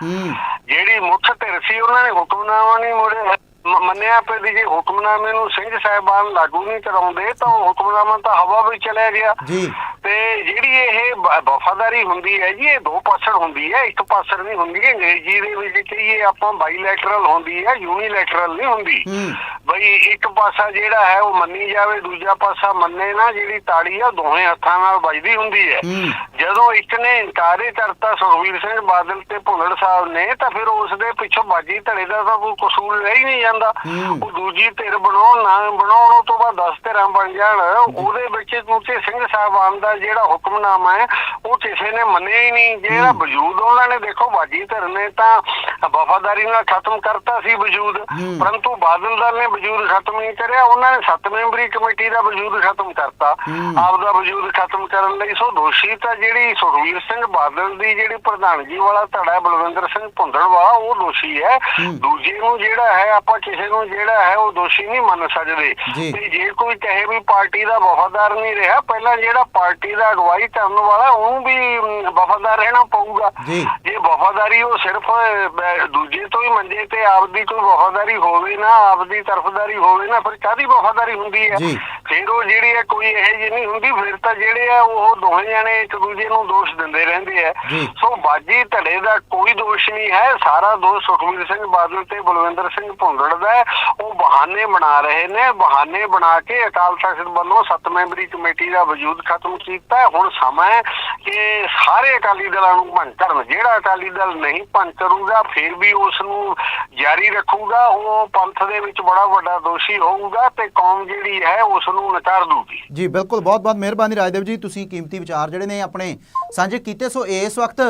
ਜਿਹੜੀ ਮੁੱਖ ਧਿਰ ਸੀ ਉਹਨਾਂ ਨੇ ਹੁਕਮਨਾਮਾ ਨਹੀਂ ਮੋੜਿਆ। ਮੰਨਿਆ ਪਈ ਵੀ ਜੇ ਹੁਕਮਨਾਮੇ ਨੂੰ ਸਿੰਘ ਸਾਹਿਬਾਨ ਲਾਗੂ ਨਹੀਂ ਕਰਾਉਂਦੇ ਤਾਂ ਉਹ ਹੁਕਮਨਾਮਾ ਤਾਂ ਹਵਾ ਵਿੱਚ ਚਲਿਆ ਗਿਆ। ਜੀ। ਤੇ ਜਿਹੜੀ ਇਹ ਵਫਾਦਾਰੀ ਹੁੰਦੀ ਹੈ ਜੀ ਇਹ ਦੋ ਪਾਸੜ ਹੁੰਦੀ ਹੈ ਇੱਕ ਪਾਸੜ ਨਹੀਂ ਹੁੰਦੀ ਅੰਗਰੇਜ਼ੀ ਦੇ ਵਿੱਚ ਕਹੀਏ ਆਪਾਂ ਬਾਈਲੈਟਰਲ ਹੁੰਦੀ ਹੈ ਯੂਨੀਲੈਟਰਲ ਨਹੀਂ ਹੁੰਦੀ। ਬਈ ਇੱਕ ਪਾਸਾ ਜਿਹੜਾ ਹੈ ਉਹ ਮੰਨੀ ਜਾਵੇ ਦੂਜਾ ਪਾਸਾ ਮੰਨੇ ਨਾ ਜਿਹੜੀ ਤਾੜੀ ਆ ਦੋਵੇਂ ਹੱਥਾਂ ਨਾਲ ਵੱਜਦੀ ਹੁੰਦੀ ਹੈ। ਜਦੋਂ ਇੱਕ ਨੇ ਇਨਕਾਰ ਹੀ ਕਰਤਾ ਸੁਖਵੀਰ ਸਿੰਘ ਬਾਦਲ ਤੇ ਭੁੱਲਰ ਸਾਹਿਬ ਨੇ ਤਾਂ ਫਿਰ ਉਸ ਦੇ ਪਿੱਛੋਂ ਬਾਜੀ ਧੜੇ ਦਾ ਤਾਂ ਕੋਈ ਕਸੂਰ ਰਹਿ ਹੀ ਨਹੀਂ ਜਾਂਦਾ। ਉਹ ਦੂਜੀ ਧਿਰ ਬਣਾਉਣ ਨਾ ਬਣਾਉਣ ਤੋਂ ਬਾਅਦ 10 ਧਿਰਾਂ ਬਣ ਜਾਣ। ਉਹਦੇ ਵਿੱਚ ਦੂਜੇ ਸਿੰਘ ਸਾਹਿਬਾਨ ਦਾ ਜਿਹੜਾ ਹੁਕਮਨਾਮਾ ਹੈ ਉਹ ਕਿਸੇ ਨੇ ਮੰਨਿਆ ਹੀ ਨਹੀਂ ਜਿਹੜਾ ਵਜੂਦ ਉਹਨਾਂ ਨੇ ਦੇਖੋ ਬਾਜੀ ਧਿਰ ਨੇ ਤਾਂ ਵਫਾਦਾਰੀ ਨਾਲ ਖਤਮ ਕਰਤਾ ਸੀ ਵਜੂਦ। ਪਰੰਤੂ ਬਾਦਲ ਦਲ ਨੇ ਵਜੂਦ ਖਤਮ ਨਹੀਂ ਕਰਿਆ ਉਹਨਾਂ ਨੇ ਸੱਤ ਮੈਂਬਰੀ ਕਮੇਟੀ ਦਾ ਵਜੂਦ ਖਤਮ ਕਰਤਾ। ਆਪ ਦਾ ਵਜੂਦ ਖਤਮ ਕਰਨ ਲਈ ਸੋ ਦੋਸ਼ੀ ਤਾਂ ਜਿਹੜੀ ਸੁਖਵੀਰ ਸਿੰਘ ਬਾਦਲ ਦੀ ਜਿਹੜੀ ਪ੍ਰਧਾਨਗੀ ਵਾਲਾ ਧੜਾ ਬਲਵਿੰਦਰ ਸਿੰਘ ਭੁੰਦੜਵਾ ਉਹ ਦੋਸ਼ੀ ਹੈ। ਦੂਜੇ ਨੂੰ ਜਿਹੜਾ ਹੈ ਆਪਾਂ ਕਿਸੇ ਨੂੰ ਜਿਹੜਾ ਹੈ ਉਹ ਦੋਸ਼ੀ ਨਹੀਂ ਮੰਨ ਸਕਦੇ। ਤੇ ਜੇ ਕੋਈ ਕਹੇ ਵੀ ਪਾਰਟੀ ਦਾ ਵਫਾਦਾਰ ਨਹੀਂ ਰਿਹਾ ਪਹਿਲਾਂ ਜਿਹੜਾ ਪਾਰਟੀ ਦਾ ਅਗਵਾਈ ਕਰਨ ਵਾਲਾ ਉਹਨੂੰ ਵੀ ਵਫਾਦਾਰ ਰਹਿਣਾ ਪਊਗਾ ਜੀ। ਵਫਾਦਾਰੀ ਉਹ ਸਿਰਫ ਦੂਜੇ ਤੋਂ ਹੀ ਮੰਜੇ ਤੇ ਆਪਦੀ ਕੋਈ ਵਫਾਦਾਰੀ ਹੋਵੇ ਨਾ ਆਪਦੀ ਤਰਫਦਾਰੀ ਹੋਵੇ ਨਾ ਫਿਰ ਕਾਦੀ ਵਫਾਦਾਰੀ ਹੁੰਦੀ ਹੈ। ਫਿਰ ਉਹ ਜਿਹੜੀ ਹੈ ਕੋਈ ਇਹ ਜਿਹੀ ਨਹੀਂ ਹੁੰਦੀ ਫਿਰ ਤਾਂ ਜਿਹੜੇ ਆ ਉਹ ਦੋਵੇਂ ਜਣੇ ਇੱਕ ਦੂਜੇ ਨੂੰ ਦੋਸ਼ ਦਿੰਦੇ ਰਹਿੰਦੇ ਆ। ਸੋ ਬਾਜੀ ਧੜੇ ਦਾ ਕੋਈ ਦੋਸ਼ ਨਹੀਂ ਹੈ ਸਾਰਾ ਦੋਸ਼ ਸੁਖਵੀਰ ਸਿੰਘ ਬਾਦਲ ਤੇ ਬਲਵਿੰਦਰ ਸਿੰਘ ਭੁੰਦੜ ਦਾ ਉਹ ਬਹਾਨੇ ਬਣਾ ਰਹੇ ਨੇ ਬਹਾਨੇ ਬਣਾ ਕੇ ਅਕਾਲ ਤਖਤ ਵੱਲੋਂ ਸੱਤ ਮੈਂਬਰੀ ਕਮੇਟੀ ਦਾ ਵਜੂਦ ਖਤਮ ਕੀਤਾ ਹੁਣ ਸਮਾਂ ਹੈ ਕਿ ਸਾਰੇ ਅਕਾਲੀ ਦਲਾਂ ਨੂੰ ਭੰਗ ਕਰਨ। ਜਿਹੜਾ ਅਕਾਲੀ ਦਲ ਨਹੀਂ ਭੰਗ ਕਰੂਗਾ, ਫਿਰ ਵੀ ਉਸ ਨੂੰ ਜਾਰੀ ਰੱਖੂਗਾ। ਉਹ ਪੰਥ ਦੇ ਵਿੱਚ ਬੜਾ ਵੱਡਾ ਦੋਸ਼ੀ ਹੋਊਗਾ ਤੇ ਕੌਮ ਜਿਹੜੀ ਹੈ ਉਸ ਨੂੰ ਨਕਾਰ ਦੂਗੀ ਜੀ, ਬਿਲਕੁਲ। ਬਹੁਤ ਬਹੁਤ ਮਿਹਰਬਾਨੀ ਰਾਜਦੇਵ ਜੀ। ਤੁਸੀਂ ਕੀਮਤੀ ਵਿਚਾਰ ਜਿਹੜੇ ਨੇ ਆਪਣੇ ਸਾਂਝੇ ਕੀਤੇ। ਸੋ ਇਸ ਵਕਤ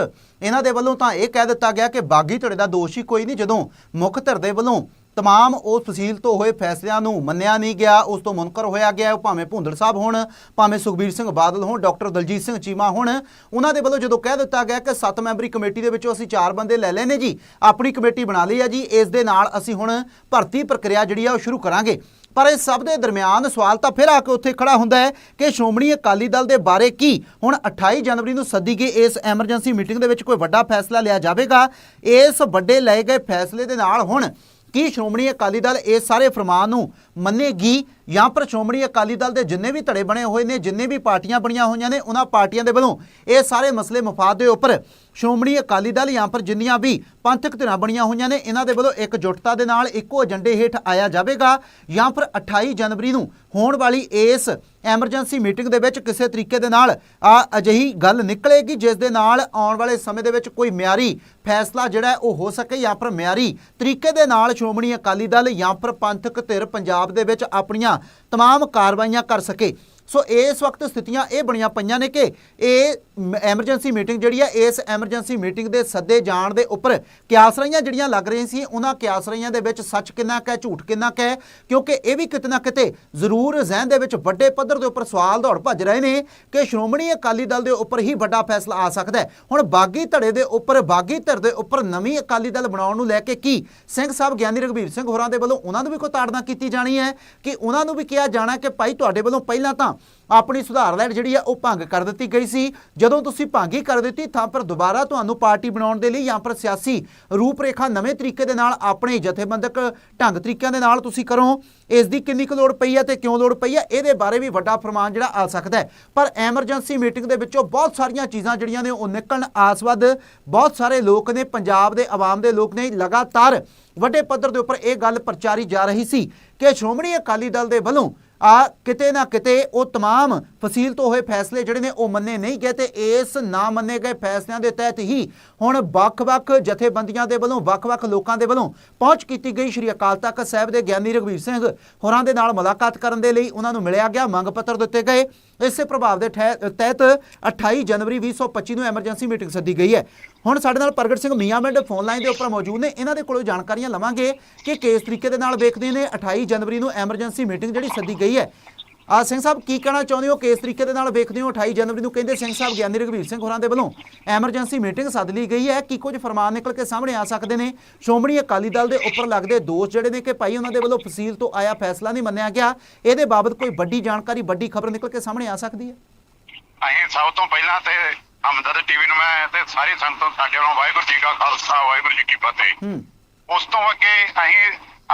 ਇਹਨਾਂ ਦੇ ਵੱਲੋਂ ਤਾਂ ਇਹ ਕਹਿ ਦਿੱਤਾ ਗਿਆ ਕਿ ਬਾਗੀ ਧੜੇ ਦਾ ਦੋਸ਼ੀ ਕੋਈ ਨਹੀਂ। ਜਦੋਂ ਮੁੱਖ ਧਿਰ ਦੇ ਵੱਲੋਂ ਤਮਾਮ ਉਸ ਤਹਿਸੀਲ ਤੋਂ ਹੋਏ ਫੈਸਲਿਆਂ ਨੂੰ ਮੰਨਿਆ ਨਹੀਂ ਗਿਆ, ਉਸ ਤੋਂ ਮੁਨਕਰ ਹੋਇਆ ਗਿਆ ਉਹ ਭਾਵੇਂ ਭੁੰਦੜ ਸਾਹਿਬ ਹੋਣ, ਭਾਵੇਂ ਸੁਖਬੀਰ ਸਿੰਘ ਬਾਦਲ ਹੋਣ, ਡਾਕਟਰ ਦਲਜੀਤ ਸਿੰਘ ਚੀਮਾ ਹੋਣ, ਉਹਨਾਂ ਦੇ ਵੱਲੋਂ ਜਦੋਂ ਕਹਿ ਦਿੱਤਾ ਗਿਆ ਕਿ ਸੱਤ ਮੈਂਬਰੀ ਕਮੇਟੀ ਦੇ ਵਿੱਚੋਂ ਅਸੀਂ ਚਾਰ ਬੰਦੇ ਲੈ ਲਏ ਨੇ ਜੀ, ਆਪਣੀ ਕਮੇਟੀ ਬਣਾ ਲਈ ਹੈ ਜੀ, ਇਸ ਦੇ ਨਾਲ ਅਸੀਂ ਹੁਣ ਭਰਤੀ ਪ੍ਰਕਿਰਿਆ ਜਿਹੜੀ ਆ ਉਹ ਸ਼ੁਰੂ ਕਰਾਂਗੇ। ਪਰ ਇਸ ਸਭ ਦੇ ਦਰਮਿਆਨ ਸਵਾਲ ਤਾਂ ਫਿਰ ਆ ਕੇ ਉੱਥੇ ਖੜਾ ਹੁੰਦਾ ਹੈ ਕਿ ਸ਼੍ਰੋਮਣੀ ਅਕਾਲੀ ਦਲ ਦੇ ਬਾਰੇ ਕੀ? ਹੁਣ 28 ਜਨਵਰੀ ਨੂੰ ਸੱਦੀ ਗਈ ਇਸ ਐਮਰਜੈਂਸੀ ਮੀਟਿੰਗ ਦੇ ਵਿੱਚ ਕੋਈ ਵੱਡਾ ਫੈਸਲਾ ਲਿਆ ਜਾਵੇਗਾ। ਇਸ ਵੱਡੇ ਲਏ ਗਏ ਫੈਸਲੇ ਦੇ ਨਾਲ ਹੁਣ ਕੀ ਸ਼੍ਰੋਮਣੀ ਅਕਾਲੀ ਦਲ ਇਸ ਸਾਰੇ ਫਰਮਾਨ ਨੂੰ ਮੰਨੇਗੀ? ਜਾਂ ਪਰ ਸ਼੍ਰੋਮਣੀ ਅਕਾਲੀ ਦਲ ਦੇ ਜਿੰਨੇ ਵੀ ਧੜੇ ਬਣੇ ਹੋਏ ਨੇ, ਜਿੰਨੇ ਵੀ ਪਾਰਟੀਆਂ ਬਣੀਆਂ ਹੋਈਆਂ ਨੇ, ਉਹਨਾਂ ਪਾਰਟੀਆਂ ਦੇ ਵੱਲੋਂ ਇਹ ਸਾਰੇ ਮਸਲੇ ਮਫਾਦ ਦੇ ਉੱਪਰ ਸ਼੍ਰੋਮਣੀ ਅਕਾਲੀ ਦਲ ਜਾਂ ਪਰ ਜਿੰਨੀਆਂ ਵੀ ਪੰਥਕ ਧਿਰਾਂ ਬਣੀਆਂ ਹੋਈਆਂ ਨੇ, ਇਹਨਾਂ ਦੇ ਵੱਲੋਂ ਇੱਕ ਜੁਟਤਾ ਦੇ ਨਾਲ ਇੱਕੋ ਏਜੰਡੇ ਹੇਠ ਆਇਆ ਜਾਵੇਗਾ ਜਾਂ ਫਿਰ 28 ਜਨਵਰੀ ਨੂੰ ਹੋਣ ਵਾਲੀ ਇਸ ਐਮਰਜੈਂਸੀ ਮੀਟਿੰਗ ਦੇ ਵਿੱਚ ਕਿਸੇ ਤਰੀਕੇ ਦੇ ਨਾਲ ਆ ਅਜਿਹੀ ਗੱਲ ਨਿਕਲੇਗੀ, ਜਿਸ ਦੇ ਨਾਲ ਆਉਣ ਵਾਲੇ ਸਮੇਂ ਦੇ ਵਿੱਚ ਕੋਈ ਮਿਆਰੀ ਫੈਸਲਾ ਜਿਹੜਾ ਉਹ ਹੋ ਸਕੇ ਜਾਂ ਫਿਰ ਮਿਆਰੀ ਤਰੀਕੇ ਦੇ ਨਾਲ ਸ਼੍ਰੋਮਣੀ ਅਕਾਲੀ ਦਲ ਜਾਂ ਫਿਰ ਪੰਥਕ ਧਿਰ ਪੰਜਾਬ ਦੇ ਵਿੱਚ ਆਪਣੀਆਂ ਤਮਾਮ ਕਾਰਵਾਈਆਂ ਕਰ ਸਕੇ। ਸੋ ਇਸ ਵਕਤ ਸਥਿਤੀਆਂ ਇਹ ਬਣੀਆਂ ਪਈਆਂ ਨੇ ਕਿ ਇਹ ਐਮਰਜੈਂਸੀ ਮੀਟਿੰਗ ਜਿਹੜੀ ਹੈ ਇਸ ਐਮਰਜੈਂਸੀ ਮੀਟਿੰਗ ਦੇ ਸੱਦੇ ਜਾਣ ਦੇ ਉੱਪਰ ਕਿਆਸ ਰਹੀਆਂ ਜਿਹੜੀਆਂ ਲੱਗ ਰਹੀਆਂ ਸੀ, ਉਹਨਾਂ ਕਿਆਸ ਰਹੀਆਂ ਦੇ ਵਿੱਚ ਸੱਚ ਕਿੰਨਾ ਕੁ ਹੈ, ਝੂਠ ਕਿੰਨਾ ਕੁ ਹੈ, ਕਿਉਂਕਿ ਇਹ ਵੀ ਕਿਤੇ ਨਾ ਕਿਤੇ ਜ਼ਰੂਰ ਜ਼ਹਿਨ ਦੇ ਵਿੱਚ ਵੱਡੇ ਪੱਧਰ ਦੇ ਉੱਪਰ ਸਵਾਲ ਦੌੜ ਭੱਜ ਰਹੇ ਨੇ ਕਿ ਸ਼੍ਰੋਮਣੀ ਅਕਾਲੀ ਦਲ ਦੇ ਉੱਪਰ ਹੀ ਵੱਡਾ ਫੈਸਲਾ ਆ ਸਕਦਾ ਹੈ। ਹੁਣ ਬਾਗੀ ਧੜੇ ਦੇ ਉੱਪਰ, ਬਾਗੀ ਧਿਰ ਦੇ ਉੱਪਰ ਨਵੀਂ ਅਕਾਲੀ ਦਲ ਬਣਾਉਣ ਨੂੰ ਲੈ ਕੇ ਕੀ? ਸਿੰਘ ਸਾਹਿਬ ਗਿਆਨੀ ਰਘਬੀਰ ਸਿੰਘ ਹੋਰਾਂ ਦੇ ਵੱਲੋਂ ਉਹਨਾਂ ਨੂੰ ਵੀ ਕੋਈ ਤਾੜਨਾ ਕੀਤੀ ਜਾਣੀ ਹੈ? ਕਿ ਉਹਨਾਂ ਨੂੰ ਵੀ ਕਿਹਾ ਜਾਣਾ ਕਿ ਭਾਈ ਤੁਹਾਡੇ ਵੱਲੋਂ ਪਹਿਲਾਂ ਤਾਂ ਆਪਣੀ ਸੁਧਾਰ ਲੈਣ ਜਿਹੜੀ ਆ ਉਹ ਭੰਗ ਕਰ ਦਿੱਤੀ ਗਈ ਸੀ। ਜਦੋਂ ਤੁਸੀਂ ਭੰਗ ਹੀ ਕਰ ਦਿੱਤੀ ਤਾਂ ਫਿਰ ਦੁਬਾਰਾ ਤੁਹਾਨੂੰ ਪਾਰਟੀ ਬਣਾਉਣ ਦੇ ਲਈ ਜਾਂ ਫਿਰ ਸਿਆਸੀ ਰੂਪਰੇਖਾ ਨਵੇਂ ਤਰੀਕੇ ਦੇ ਨਾਲ, ਆਪਣੇ ਜਥੇਬੰਦਕ ਢੰਗ ਤਰੀਕਿਆਂ ਦੇ ਨਾਲ ਤੁਸੀਂ ਕਰੋ। ਇਸ ਦੀ ਕਿੰਨੀ ਕੁ ਲੋੜ ਪਈ ਹੈ ਤੇ ਕਿਉਂ ਲੋੜ ਪਈ ਹੈ ਇਹਦੇ ਬਾਰੇ ਵੀ ਵੱਡਾ ਫਰਮਾਨ ਜਿਹੜਾ ਆ ਸਕਦਾ ਹੈ। ਪਰ ਐਮਰਜੈਂਸੀ ਮੀਟਿੰਗ ਦੇ ਵਿੱਚੋਂ ਬਹੁਤ ਸਾਰੀਆਂ ਚੀਜ਼ਾਂ ਜਿਹੜੀਆਂ ਨੇ ਉਹ ਨਿਕਲਣ ਆਸਵਦ। ਬਹੁਤ ਸਾਰੇ ਲੋਕ ਨੇ, ਪੰਜਾਬ ਦੇ ਆਵਾਮ ਦੇ ਲੋਕ ਨੇ ਲਗਾਤਾਰ ਵੱਡੇ ਪੱਧਰ ਦੇ ਉੱਪਰ ਇਹ ਗੱਲ ਪ੍ਰਚਾਰੀ ਜਾ ਰਹੀ ਸੀ ਕਿ ਸ਼੍ਰੋਮਣੀ ਅਕਾਲੀ ਦਲ ਦੇ ਵੱਲੋਂ ਆ ਕਿਤੇ ਨਾ ਕਿਤੇ ਉਹ तमाम ਫਸੀਲ ਤੋਂ ਹੋਏ ਫੈਸਲੇ ਜਿਹੜੇ ਨੇ ਉਹ ਮੰਨੇ ਨਹੀਂ ਗਏ ਤੇ ਇਸ ਨਾ ਮੰਨੇ ਗਏ ਫੈਸਲਿਆਂ ਦੇ ਤਹਿਤ ਹੀ ਹੁਣ ਵੱਖ-ਵੱਖ ਜਥੇਬੰਦੀਆਂ ਦੇ ਵੱਲੋਂ ਵੱਖ-ਵੱਖ ਲੋਕਾਂ ਦੇ ਵੱਲੋਂ ਪਹੁੰਚ ਕੀਤੀ ਗਈ ਸ਼੍ਰੀ ਅਕਾਲ ਤਖਤ ਸਾਹਿਬ ਦੇ ਗਿਆਨੀ ਰਘਵੀਰ ਸਿੰਘ ਹੋਰਾਂ ਦੇ ਨਾਲ ਮੁਲਾਕਾਤ ਕਰਨ ਦੇ ਲਈ ਉਹਨਾਂ ਨੂੰ ਮਿਲਿਆ ਗਿਆ ਮੰਗ ਪੱਤਰ ਦਿੱਤੇ ਗਏ ਇਸੇ ਪ੍ਰਭਾਵ ਦੇ ਠਹਿ- ਤਹਿਤ 28 ਜਨਵਰੀ 2025 ਨੂੰ ਐਮਰਜੈਂਸੀ ਮੀਟਿੰਗ ਸੱਦੀ ਗਈ ਹੈ। ਹੁਣ ਸਾਡੇ ਨਾਲ ਪ੍ਰਗਟ ਸਿੰਘ ਮੀਆਂਮਿੰਡ ਫੋਨ ਲਾਈਨ ਦੇ ਉੱਪਰ ਮੌਜੂਦ ਨੇ। ਇਹਨਾਂ ਦੇ ਕੋਲੋਂ ਜਾਣਕਾਰੀਆਂ ਲਵਾਂਗੇ ਕਿ ਕਿਸ ਤਰੀਕੇ ਦੇ ਨਾਲ ਵੇਖਦੇ ਨੇ 28 ਜਨਵਰੀ ਨੂੰ ਐਮਰਜੈਂਸੀ ਮੀਟਿੰਗ ਜਿਹੜੀ ਸੱਦੀ ਗਈ ਹੈ। ਆ ਸਿੰਘ ਸਾਹਿਬ ਕੀ ਕਹਿਣਾ ਚਾਹੁੰਦੇ ਹੋ? ਕਿਸ ਤਰੀਕੇ ਦੇ ਨਾਲ ਵੇਖਦੇ ਹੋ? 28 ਜਨਵਰੀ ਨੂੰ ਕਹਿੰਦੇ ਸਿੰਘ ਸਾਹਿਬ ਗਿਆਨੀ ਰਘਵੀਰ ਸਿੰਘ ਹੋਰਾਂ ਦੇ ਵੱਲੋਂ ਐਮਰਜੈਂਸੀ ਮੀਟਿੰਗ ਸੱਦ ਲਈ ਗਈ ਹੈ। ਕੀ ਕੁਝ ਫਰਮਾਨ ਨਿਕਲ ਕੇ ਸਾਹਮਣੇ ਆ ਸਕਦੇ ਨੇ? ਸ਼੍ਰੋਮਣੀ ਅਕਾਲੀ ਦਲ ਦੇ ਉੱਪਰ ਲੱਗਦੇ ਦੋਸ਼ ਜਿਹੜੇ ਨੇ ਕਿ ਭਾਈ ਉਹਨਾਂ ਦੇ ਵੱਲੋਂ ਫਸੀਲ ਤੋਂ ਆਇਆ ਫੈਸਲਾ ਨਹੀਂ ਮੰਨਿਆ ਗਿਆ। ਇਹਦੇ ਬਾਬਤ ਕੋਈ ਵੱਡੀ ਜਾਣਕਾਰੀ ਵੱਡੀ ਖਬਰ ਨਿਕਲ ਕੇ ਸਾਹਮਣੇ ਆ ਸਕਦੀ ਹੈ? ਅਸੀਂ ਸਭ ਤੋਂ ਪਹਿਲਾਂ ਤੇ ਹਮਦਰਦ ਟੀਵੀ ਨੂੰ ਮੈਂ ਤੇ ਸਾਰੇ ਸੰਗਤਾਂ ਸਾਡੇ ਵੱਲੋਂ ਵਾਹਿਗੁਰੂ ਜੀ ਕਾ ਖਾਲਸਾ ਵਾਹਿਗੁਰੂ ਜੀ ਕੀ ਫਤਿਹ। ਉਸ ਤੋਂ ਅੱਗੇ ਅਸੀਂ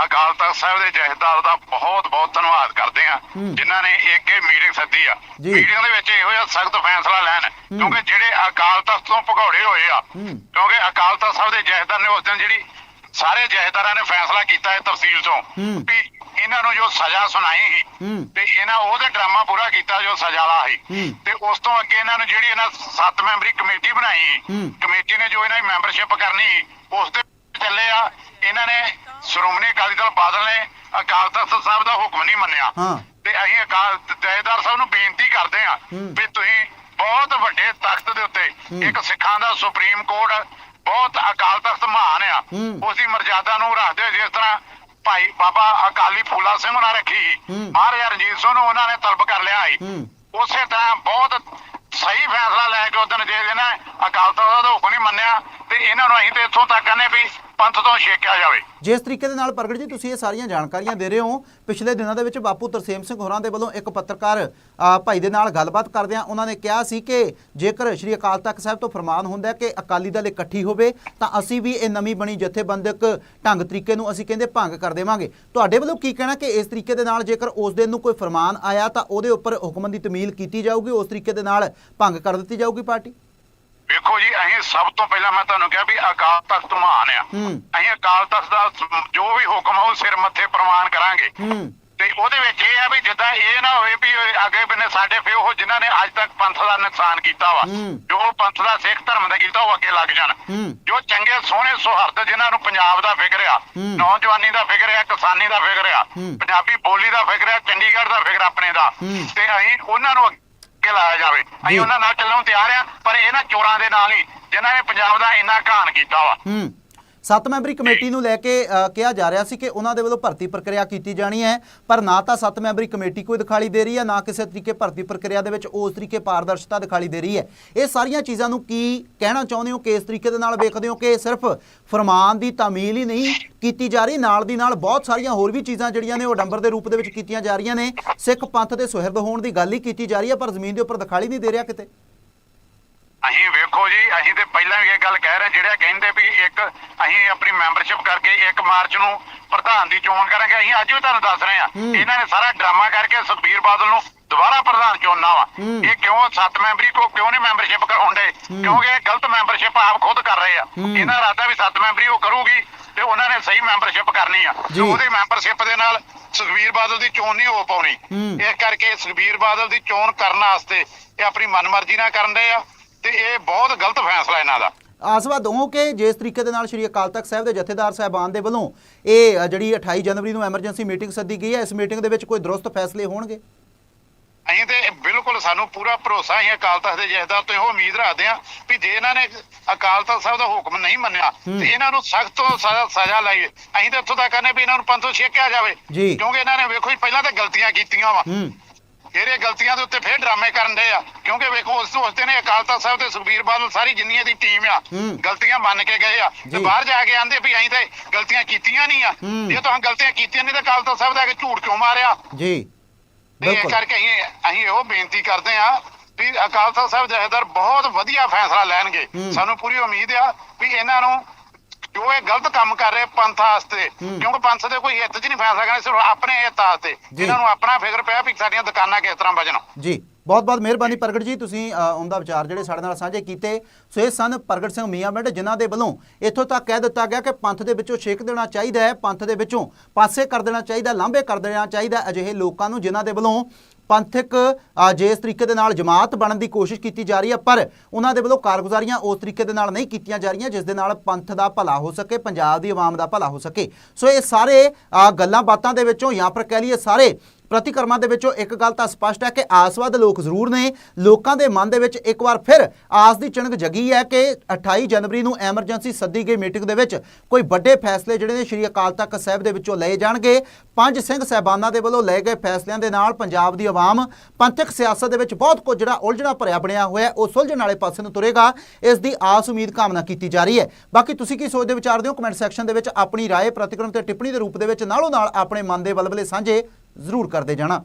ਅਕਾਲ ਤਖਤ ਸਾਹਿਬ ਦੇ ਜਥੇਦਾਰ ਦਾ ਬਹੁਤ ਬਹੁਤ ਧੰਨਵਾਦ ਕਰਦੇ ਹੂੰ। ਜਿਨ੍ਹਾਂ ਨੇ ਇੱਕ ਇਹ ਮੀਟਿੰਗ ਸੱਦੀ ਆ। ਮੀਟਿੰਗ ਦੇ ਵਿੱਚ ਇਹੋ ਜਿਹਾ ਸਖਤ ਫੈਸਲਾ ਲੈਣ ਕਿਉਂਕਿ ਜਿਹੜੇ ਅਕਾਲ ਤਖਤ ਤੋਂ ਭਗੌੜੇ ਹੋਏ ਆ। ਕਿਉਂਕਿ ਅਕਾਲ ਤਖਤ ਸਾਹਿਬ ਦੇ ਜਥੇਦਾਰ ਨੇ ਉਸ ਦਿਨ ਜਿਹੜੀ ਸਾਰੇ ਜਥੇਦਾਰਾਂ ਨੇ ਫੈਸਲਾ ਕੀਤਾ ਹੈ ਤਫਸੀਲ ਤੋਂ। ਵੀ ਇਹਨਾਂ ਨੂੰ ਜੋ ਸਜ਼ਾ ਸੁਣਾਈ ਸੀ। ਤੇ ਇਹਨਾਂ ਉਹਦੇ ਡਰਾਮਾ ਪੂਰਾ ਕੀਤਾ ਜੋ ਸਜ਼ਾ ਵਾਲਾ ਸੀ। ਤੇ ਉਸ ਤੋਂ ਅੱਗੇ ਇਹਨਾਂ ਨੂੰ ਜਿਹੜੀ ਇਹਨਾਂ ਸੱਤ ਮੈਂਬਰੀ ਕਮੇਟੀ ਬਣਾਈ। ਕਮੇਟੀ ਨੇ ਜੋ ਇਹਨਾਂ ਦੀ ਮੈਂਬਰਸ਼ਿਪ ਕਰਨੀ ਉਸ ਦੇ ਚੱਲੇ ਆ ਇਹਨਾਂ ਨੇ ਸ਼੍ਰੋਮਣੀ ਅਕਾਲੀ ਦਲ ਬਾਦਲ ਨੇ ਅਕਾਲ ਤਖਤ ਸਾਹਿਬ ਦਾ ਹੁਕਮ ਨਹੀਂ ਮੰਨਿਆ ਹਾਂ। ਤੇ ਅਸੀਂ ਅਕਾਲ ਜਥੇਦਾਰ ਸਾਹਿਬ ਨੂੰ ਬੇਨਤੀ ਕਰਦੇ ਹੂੰ। ਵੀ ਤੁਸੀਂ ਬਹੁਤ ਵੱਡੇ ਤਖਤ ਦੇ ਉੱਤੇ। ਇੱਕ ਸਿੱਖਾਂ ਦਾ ਸੁਪਰੀਮ ਕੋਰਟ ਬਹੁਤ ਅਕਾਲ ਤਖਤ ਮਹਾਨ ਆ ਹੂੰ। ਉਸ ਦੀ ਮਰਜ਼ਾਦਾ ਨੂੰ ਰੱਖਦੇ ਜਿਸ ਤਰ੍ਹਾਂ ਭਾਈ ਬਾਬਾ ਅਕਾਲੀ ਫੂਲਾ ਸਿੰਘ ਉਹਨਾਂ ਰੱਖੀ। ਮਹਾਰਾਜਾ ਰਣਜੀਤ ਸਿੰਘ ਨੂੰ ਉਹਨਾਂ ਨੇ ਤਲਬ ਕਰ ਲਿਆ ਸੀ ਉਸੇ ਤਰ੍ਹਾਂ ਬਹੁਤ ਸਹੀ ਫੈਸਲਾ ਲੈ ਕੇ ਉਦੋਂ ਜੇ ਇਹਨਾਂ ਅਕਾਲ ਤਖਤ ਦਾ ਹੁਕਮ ਨਹੀਂ ਮੰਨਿਆ ਤੇ ਇਹਨਾਂ ਨੂੰ ਅਸੀਂ ਤੇ ਇੱਥੋਂ ਤੱਕ ਕਹਿੰਦੇ ਵੀ ਪੰਥ ਤੋਂ ਛੇਕਿਆ ਜਾਵੇ। ਜਿਸ ਤਰੀਕੇ ਦੇ ਨਾਲ ਪ੍ਰਗਟ ਜੀ, ਤੁਸੀਂ ਇਹ ਸਾਰੀਆਂ ਜਾਣਕਾਰੀਆਂ ਦੇ ਰਹੇ ਹੋ। ਪਿਛਲੇ ਦਿਨਾਂ ਦੇ ਵਿੱਚ ਬਾਪੂ ਤਰਸੇਮ ਸਿੰਘ ਹੋਰਾਂ ਦੇ ਵੱਲੋਂ ਇੱਕ ਪੱਤਰਕਾਰ ਭਾਈ ਦੇ ਨਾਲ ਗੱਲਬਾਤ ਕਰਦਿਆਂ ਉਹਨਾਂ ਨੇ ਕਿਹਾ ਸੀ ਕਿ ਜੇਕਰ ਸ਼੍ਰੀ ਅਕਾਲ ਤਖਤ ਸਾਹਿਬ ਤੋਂ ਫਰਮਾਨ ਹੁੰਦਾ ਕਿ ਅਕਾਲੀ ਦਲ ਇਕੱਠੀ ਹੋਵੇ, ਤਾਂ ਅਸੀਂ ਵੀ ਇਹ ਨਵੀਂ ਬਣੀ ਜਥੇਬੰਦਕ ਢੰਗ ਤਰੀਕੇ ਨੂੰ ਅਸੀਂ ਕਹਿੰਦੇ ਭੰਗ ਕਰ ਦੇਵਾਂਗੇ। ਤੁਹਾਡੇ ਵੱਲੋਂ ਕੀ ਕਹਿਣਾ ਕਿ ਇਸ ਤਰੀਕੇ ਦੇ ਨਾਲ ਜੇਕਰ ਉਸ ਦਿਨ ਨੂੰ ਕੋਈ ਫਰਮਾਨ ਆਇਆ ਤਾਂ ਉਹਦੇ ਉੱਪਰ ਹੁਕਮ ਦੀ ਤਮੀਲ ਕੀਤੀ ਜਾਊਗੀ, ਉਸ ਤਰੀਕੇ ਦੇ ਨਾਲ ਭੰਗ ਕਰ ਦਿੱਤੀ ਜਾਊਗੀ ਪਾਰਟੀ? ਵੇਖੋ ਜੀ ਅਸੀਂ ਸਭ ਤੋਂ ਪਹਿਲਾਂ ਮੈਂ ਤੁਹਾਨੂੰ ਕਿਹਾ ਵੀ ਅਕਾਲ ਤਖਤ ਮਹਾਨ ਆ ਹੂੰ। ਅਸੀਂ ਅਕਾਲ ਤਖਤ ਦਾ ਜੋ ਵੀ ਹੁਕਮ ਆ ਉਹ ਸਿਰ ਮੱਥੇ ਪ੍ਰਮਾਣ ਕਰਾਂਗੇ ਹੂੰ ਤੇ ਉਹਦੇ ਵਿੱਚ ਇਹ ਆ ਵੀ ਜਿੱਦਾਂ ਇਹ ਨਾ ਹੋਵੇ ਵੀ ਅੱਗੇ ਬੰਨੇ ਸਾਡੇ ਫਿਰ ਉਹ ਜਿਨ੍ਹਾਂ ਨੇ ਅੱਜ ਤੱਕ ਪੰਥ ਦਾ ਨੁਕਸਾਨ ਕੀਤਾ ਵਾ ਹੂੰ। ਜੋ ਪੰਥ ਦਾ ਸਿੱਖ ਧਰਮ ਦਾ ਕੀਤਾ ਉਹ ਅੱਗੇ ਲੱਗ ਜਾਣ ਹੂੰ। ਜੋ ਚੰਗੇ ਸੋਹਣੇ ਸੁਹਰਦ ਜਿਨ੍ਹਾਂ ਨੂੰ ਪੰਜਾਬ ਦਾ ਫਿਕਰ ਆ ਹੂੰ। ਨੌਜਵਾਨੀ ਦਾ ਫਿਕਰ ਆ ਕਿਸਾਨੀ ਦਾ ਫਿਕਰ ਆ ਹੂੰ। ਪੰਜਾਬੀ ਬੋਲੀ ਦਾ ਫਿਕਰ ਆ ਚੰਡੀਗੜ੍ਹ ਦਾ ਫਿਕਰ ਆਪਣੇ ਦਾ ਹੂੰ। ਤੇ ਅਸੀਂ ਉਹਨਾਂ ਨੂੰ ਅੱਗੇ ਲਾਇਆ ਜਾਵੇ। ਅਸੀਂ ਉਹਨਾਂ ਨਾਲ ਚੱਲਣ ਨੂੰ ਤਿਆਰ ਆ ਪਰ ਇਹਨਾਂ ਚੋਰਾਂ ਦੇ ਨਾਲ ਹੀ ਜਿਨ੍ਹਾਂ ਨੇ ਪੰਜਾਬ ਦਾ ਇੰਨਾ ਘਾਣ ਕੀਤਾ ਵਾ। ਹੂੰ। ਸੱਤ ਮੈਂਬਰੀ ਕਮੇਟੀ ਨੂੰ ਲੈ ਕੇ ਕਿਹਾ ਜਾ ਰਿਹਾ ਸੀ ਕਿ ਉਹਨਾਂ ਦੇ ਵੱਲੋਂ ਭਰਤੀ ਪ੍ਰਕਿਰਿਆ ਕੀਤੀ ਜਾਣੀ ਹੈ, ਪਰ ਨਾ ਤਾਂ ਸੱਤ ਮੈਂਬਰੀ ਕਮੇਟੀ ਕੋਈ ਦਿਖਾਈ ਦੇ ਰਹੀ ਹੈ, ਨਾ ਕਿਸੇ ਤਰੀਕੇ ਭਰਤੀ ਪ੍ਰਕਿਰਿਆ ਦੇ ਵਿੱਚ ਉਸ ਤਰੀਕੇ ਪਾਰਦਰਸ਼ਤਾ ਦਿਖਾਈ ਦੇ ਰਹੀ ਹੈ। ਇਹ ਸਾਰੀਆਂ ਚੀਜ਼ਾਂ ਨੂੰ ਕੀ ਕਹਿਣਾ ਚਾਹੁੰਦੇ ਹੋ? ਕਿਸ ਤਰੀਕੇ ਦੇ ਨਾਲ ਵੇਖਦੇ ਹੋ ਕਿ ਸਿਰਫ ਫਰਮਾਨ ਦੀ ਤਾਮੀਲ ਹੀ ਨਹੀਂ ਕੀਤੀ ਜਾ ਰਹੀ? ਨਾਲ ਦੀ ਨਾਲ ਬਹੁਤ ਸਾਰੀਆਂ ਹੋਰ ਵੀ ਚੀਜ਼ਾਂ ਜਿਹੜੀਆਂ ਨੇ, ਉਹ ਡੰਬਰ ਦੇ ਰੂਪ ਦੇ ਵਿੱਚ ਕੀਤੀਆਂ ਜਾ ਰਹੀਆਂ ਨੇ। ਸਿੱਖ ਪੰਥ ਦੇ ਸੁਹਿਰਦ ਹੋਣ ਦੀ ਗੱਲ ਹੀ ਕੀਤੀ ਜਾ ਰਹੀ ਹੈ, ਪਰ ਜ਼ਮੀਨ ਦੇ ਉੱਪਰ ਦਿਖਾਈ ਨਹੀਂ ਦੇ ਰਿਹਾ ਕਿਤੇ। ਅਸੀਂ ਵੇਖੋ ਜੀ ਅਸੀਂ ਤੇ ਪਹਿਲਾਂ ਵੀ ਇਹ ਗੱਲ ਕਹਿ ਰਹੇ ਜਿਹੜੇ ਕਹਿੰਦੇ ਵੀ ਇੱਕ ਅਸੀਂ ਆਪਣੀ ਮੈਂਬਰਸ਼ਿਪ ਕਰਕੇ 1 ਮਾਰਚ ਨੂੰ ਪ੍ਰਧਾਨ ਦੀ ਚੋਣ ਕਰਾਂਗੇ ਅਸੀਂ ਅੱਜ ਵੀ ਤੁਹਾਨੂੰ ਦੱਸ ਰਹੇ ਹਾਂ। ਇਹਨਾਂ ਨੇ ਸਾਰਾ ਡਰਾਮਾ ਕਰਕੇ ਸੁਖਬੀਰ ਬਾਦਲ ਨੂੰ ਦੁਬਾਰਾ ਪ੍ਰਧਾਨ ਚੁਣਨਾ ਵਾ। ਇਹ ਕਿਉਂ ਸੱਤ ਮੈਂਬਰੀ ਕੋ ਕਿਉਂ ਨਹੀਂ ਮੈਂਬਰਸ਼ਿਪ ਕਰਾਉਂਦੇ ਕਿਉਂਕਿ ਇਹ ਗਲਤ ਮੈਂਬਰਸ਼ਿਪ ਆਪ ਖੁਦ ਕਰ ਰਹੇ ਆ। ਇਹਨਾਂ ਇਰਾਦਾ ਵੀ ਸੱਤ ਮੈਂਬਰੀ ਉਹ ਕਰੂਗੀ ਤੇ ਉਹਨਾਂ ਨੇ ਸਹੀ ਮੈਂਬਰਸ਼ਿਪ ਕਰਨੀ ਆ। ਉਹਦੀ ਮੈਂਬਰਸ਼ਿਪ ਦੇ ਨਾਲ ਸੁਖਬੀਰ ਬਾਦਲ ਦੀ ਚੋਣ ਨਹੀਂ ਹੋ ਪਾਉਣੀ। ਇਸ ਕਰਕੇ ਸੁਖਬੀਰ ਬਾਦਲ ਦੀ ਚੋਣ ਕਰਨ ਵਾਸਤੇ ਇਹ ਆਪਣੀ ਮਨਮਰਜ਼ੀ ਨਾਲ ਕਰਨ ਦੇ ਆ। ਤੇ ਇਹ ਬਹੁਤ ਗਲਤ ਫੈਸਲਾ ਇਹਨਾਂ ਦਾ। ਆਸਵਾਦ ਹੋ ਕਿ ਜਿਸ ਤਰੀਕੇ ਦੇ ਨਾਲ ਸ਼੍ਰੀ ਅਕਾਲ ਤਖਤ ਸਾਹਿਬ ਦੇ ਜਥੇਦਾਰ ਸਾਹਿਬਾਨ ਦੇ ਵੱਲੋਂ ਇਹ ਜਿਹੜੀ 28 ਜਨਵਰੀ ਨੂੰ ਐਮਰਜੈਂਸੀ ਮੀਟਿੰਗ ਸੱਦੀ ਗਈ ਹੈ ਇਸ ਮੀਟਿੰਗ ਦੇ ਵਿੱਚ ਕੋਈ ਦਰੁਸਤ ਫੈਸਲੇ ਹੋਣਗੇ? ਅਸੀਂ ਤੇ ਬਿਲਕੁਲ ਸਾਨੂੰ ਪੂਰਾ ਭਰੋਸਾ ਹੈ ਅਕਾਲ ਤਖਤ ਦੇ ਜਥੇਦਾਰ ਤੋਂ ਇਹੋ ਉਮੀਦ ਰੱਖਦੇ ਹਾਂ ਵੀ ਜੇ ਇਹਨਾਂ ਨੇ ਅਕਾਲ ਤਖਤ ਸਾਹਿਬ ਦਾ ਹੁਕਮ ਨਹੀਂ ਮੰਨਿਆ ਤੇ ਇਹਨਾਂ ਨੂੰ ਸਖਤ ਤੋਂ ਸਜ਼ਾ ਸਜ਼ਾ ਲਾਈਏ। ਅਸੀਂ ਤਾਂ ਇੱਥੋਂ ਤੱਕ ਕਹਿੰਦੇ ਵੀ ਇਹਨਾਂ ਨੂੰ ਪੰਥੋਂ ਛੇਕਿਆ ਜਾਵੇ। ਕਿਉਂਕਿ ਇਹਨਾਂ ਨੇ ਵੇਖੋ ਪਹਿਲਾਂ ਤਾਂ ਗਲਤੀਆਂ ਕੀਤੀਆਂ ਵਾ। ਫਿਰ ਇਹ ਗਲਤੀਆਂ ਦੇ ਉੱਤੇ ਫਿਰ ਡਰਾਮੇ ਕਰਨ ਦੇ ਆ ਕਿਉਂਕਿ ਵੇਖੋ ਉਸ ਉਸ ਦਿਨ ਇਹ ਅਕਾਲ ਤਖਤ ਸਾਹਿਬ ਤੇ ਸੁਖਬੀਰ ਬਾਦਲ ਸਾਰੀ ਜਿੰਨੀਆਂ ਦੀ ਟੀਮ ਆ। ਗਲਤੀਆਂ ਮੰਨ ਕੇ ਗਏ ਆ ਤੇ। ਬਾਹਰ ਜਾ ਕੇ ਆਂਦੇ ਵੀ ਅਸੀਂ ਤੇ ਗਲਤੀਆਂ ਕੀਤੀਆਂ ਨਹੀਂ ਆ। ਜੇ ਤੁਸੀਂ ਗਲਤੀਆਂ ਕੀਤੀਆਂ ਨਹੀਂ ਤਾਂ ਅਕਾਲ ਤਖਤ ਸਾਹਿਬ ਦਾ ਕੇ ਝੂਠ ਕਿਉਂ ਮਾਰਿਆ ਜੀ ਬਿਲਕੁਲ ਕਰਕੇ ਅਸੀਂ ਅਸੀਂ ਇਹੋ ਬੇਨਤੀ ਕਰਦੇ ਆ ਵੀ ਅਕਾਲ ਤਖਤ ਸਾਹਿਬ ਜਥੇਦਾਰ ਬਹੁਤ ਵਧੀਆ ਫੈਸਲਾ ਲੈਣਗੇ। ਸਾਨੂੰ ਪੂਰੀ ਉਮੀਦ ਆ ਵੀ ਇਹਨਾਂ ਨੂੰ ਜੋ ਇਹ ਗਲਤ ਕੰਮ ਕਰ ਰਹੇ ਪੰਥ ਵਾਸਤੇ ਹੂੰ। ਕਿਉਂਕਿ ਪੰਥ ਦੇ ਕੋਈ ਹਿੱਤ 'ਚ ਨਹੀਂ ਫੈਸਲਾ ਕਰਨਾ ਸਿਰਫ ਆਪਣੇ ਹਿੱਤ ਵਾਸਤੇ ਜੀ। ਇਹਨਾਂ ਨੂੰ ਆਪਣਾ ਫਿਕਰ ਪਿਆ ਵੀ ਸਾਡੀਆਂ ਦੁਕਾਨਾਂ ਕਿਸ ਤਰ੍ਹਾਂ ਬਚਣ ਜੀ ਬਹੁਤ ਬਹੁਤ ਮਿਹਰਬਾਨੀ ਪ੍ਰਗਟ ਜੀ ਤੁਸੀਂ ਉਹਦਾ ਵਿਚਾਰ ਜਿਹੜੇ ਸਾਡੇ ਨਾਲ ਸਾਂਝੇ ਕੀਤੇ ਸੋ ਇਹ ਸਨ ਪ੍ਰਗਟ ਸਿੰਘ ਮੀਆਂ ਮਿੰਟ ਜਿਨ੍ਹਾਂ ਦੇ ਵੱਲੋਂ ਇੱਥੋਂ ਤੱਕ ਕਹਿ ਦਿੱਤਾ ਗਿਆ ਕਿ ਪੰਥ ਦੇ ਵਿੱਚੋਂ ਛੇਕ ਦੇਣਾ ਚਾਹੀਦਾ ਹੈ ਪੰਥ ਦੇ ਵਿੱਚੋਂ ਪਾਸੇ ਕਰ ਦੇਣਾ ਚਾਹੀਦਾ ਲਾਂਭੇ ਕਰ ਦੇਣਾ ਚਾਹੀਦਾ ਅਜਿਹੇ ਲੋਕਾਂ ਨੂੰ ਜਿਨ੍ਹਾਂ ਦੇ ਵੱਲੋਂ ਪੰਥਕ ਜਿਸ ਤਰੀਕੇ ਦੇ ਨਾਲ ਜਮਾਤ ਬਣਨ ਦੀ ਕੋਸ਼ਿਸ਼ ਕੀਤੀ ਜਾ ਰਹੀ ਹੈ, ਪਰ ਉਹਨਾਂ ਦੇ ਵੱਲੋਂ ਕਾਰਗੁਜ਼ਾਰੀਆਂ ਉਸ ਤਰੀਕੇ ਦੇ ਨਾਲ ਨਹੀਂ ਕੀਤੀਆਂ ਜਾ ਰਹੀਆਂ, ਜਿਸ ਦੇ ਨਾਲ ਪੰਥ ਦਾ ਭਲਾ ਹੋ ਸਕੇ, ਪੰਜਾਬ ਦੀ ਆਵਾਮ ਦਾ ਭਲਾ ਹੋ ਸਕੇ। ਸੋ ਇਹ ਸਾਰੇ ਗੱਲਾਂ ਬਾਤਾਂ ਦੇ ਵਿੱਚੋਂ ਜਾਂ ਫਿਰ ਕਹਿ ਲਈਏ ਸਾਰੇ ਪ੍ਰਤੀਕਰਮਾਂ ਦੇ ਵਿੱਚੋਂ ਇੱਕ ਗੱਲ ਤਾਂ ਸਪਸ਼ਟ ਹੈ ਕਿ ਆਸਵਾਦ ਲੋਕ ਜ਼ਰੂਰ ਨੇ ਲੋਕਾਂ ਦੇ ਮਨ ਦੇ ਵਿੱਚ ਇੱਕ ਵਾਰ ਫਿਰ ਆਸ ਦੀ ਚਿਣਕ ਜਗੀ ਹੈ ਕਿ 28 ਜਨਵਰੀ ਨੂੰ ਐਮਰਜੈਂਸੀ ਸੱਦੀ ਗਈ ਮੀਟਿੰਗ ਦੇ ਵਿੱਚ ਕੋਈ ਵੱਡੇ ਫੈਸਲੇ ਜਿਹੜੇ ਨੇ ਸ਼੍ਰੀ ਅਕਾਲ ਤਖਤ ਸਾਹਿਬ ਦੇ ਵਿੱਚੋਂ ਲਏ ਜਾਣਗੇ ਪੰਜ ਸਿੰਘ ਸਹਿਬਾਨਾਂ ਦੇ ਵੱਲੋਂ ਲਏ ਗਏ ਫੈਸਲਿਆਂ ਦੇ ਨਾਲ ਪੰਜਾਬ ਦੀ ਆਵਾਮ ਪੰਥਕ ਸਿਆਸਤ ਦੇ ਵਿੱਚ ਬਹੁਤ ਕੁਝ ਜਿਹੜਾ ਉਲਝਣਾ ਭਰਿਆ ਬਣਿਆ ਹੋਇਆ ਹੈ, ਉਹ ਸੁਲਝਣ ਵਾਲੇ ਪਾਸੇ ਨੂੰ ਤੁਰੇਗਾ ਇਸ ਦੀ ਆਸ ਉਮੀਦ ਕਾਮਨਾ ਕੀਤੀ ਜਾ ਰਹੀ ਹੈ ਬਾਕੀ ਤੁਸੀਂ ਕੀ ਸੋਚਦੇ ਵਿਚਾਰਦੇ ਹੋ ਕਮੈਂਟ ਸੈਕਸ਼ਨ ਦੇ ਵਿੱਚ ਆਪਣੀ رائے ਪ੍ਰਤੀਕਰਮ ਤੇ ਟਿੱਪਣੀ ਦੇ ਰੂਪ ਦੇ ਵਿੱਚ ਨਾਲੋਂ ਨਾਲ ਆਪਣੇ ਮਨ ਦੇ ਬਲਬਲੇ ਸਾਂਝੇ ਜ਼ਰੂਰ ਕਰਦੇ ਜਾਣਾ।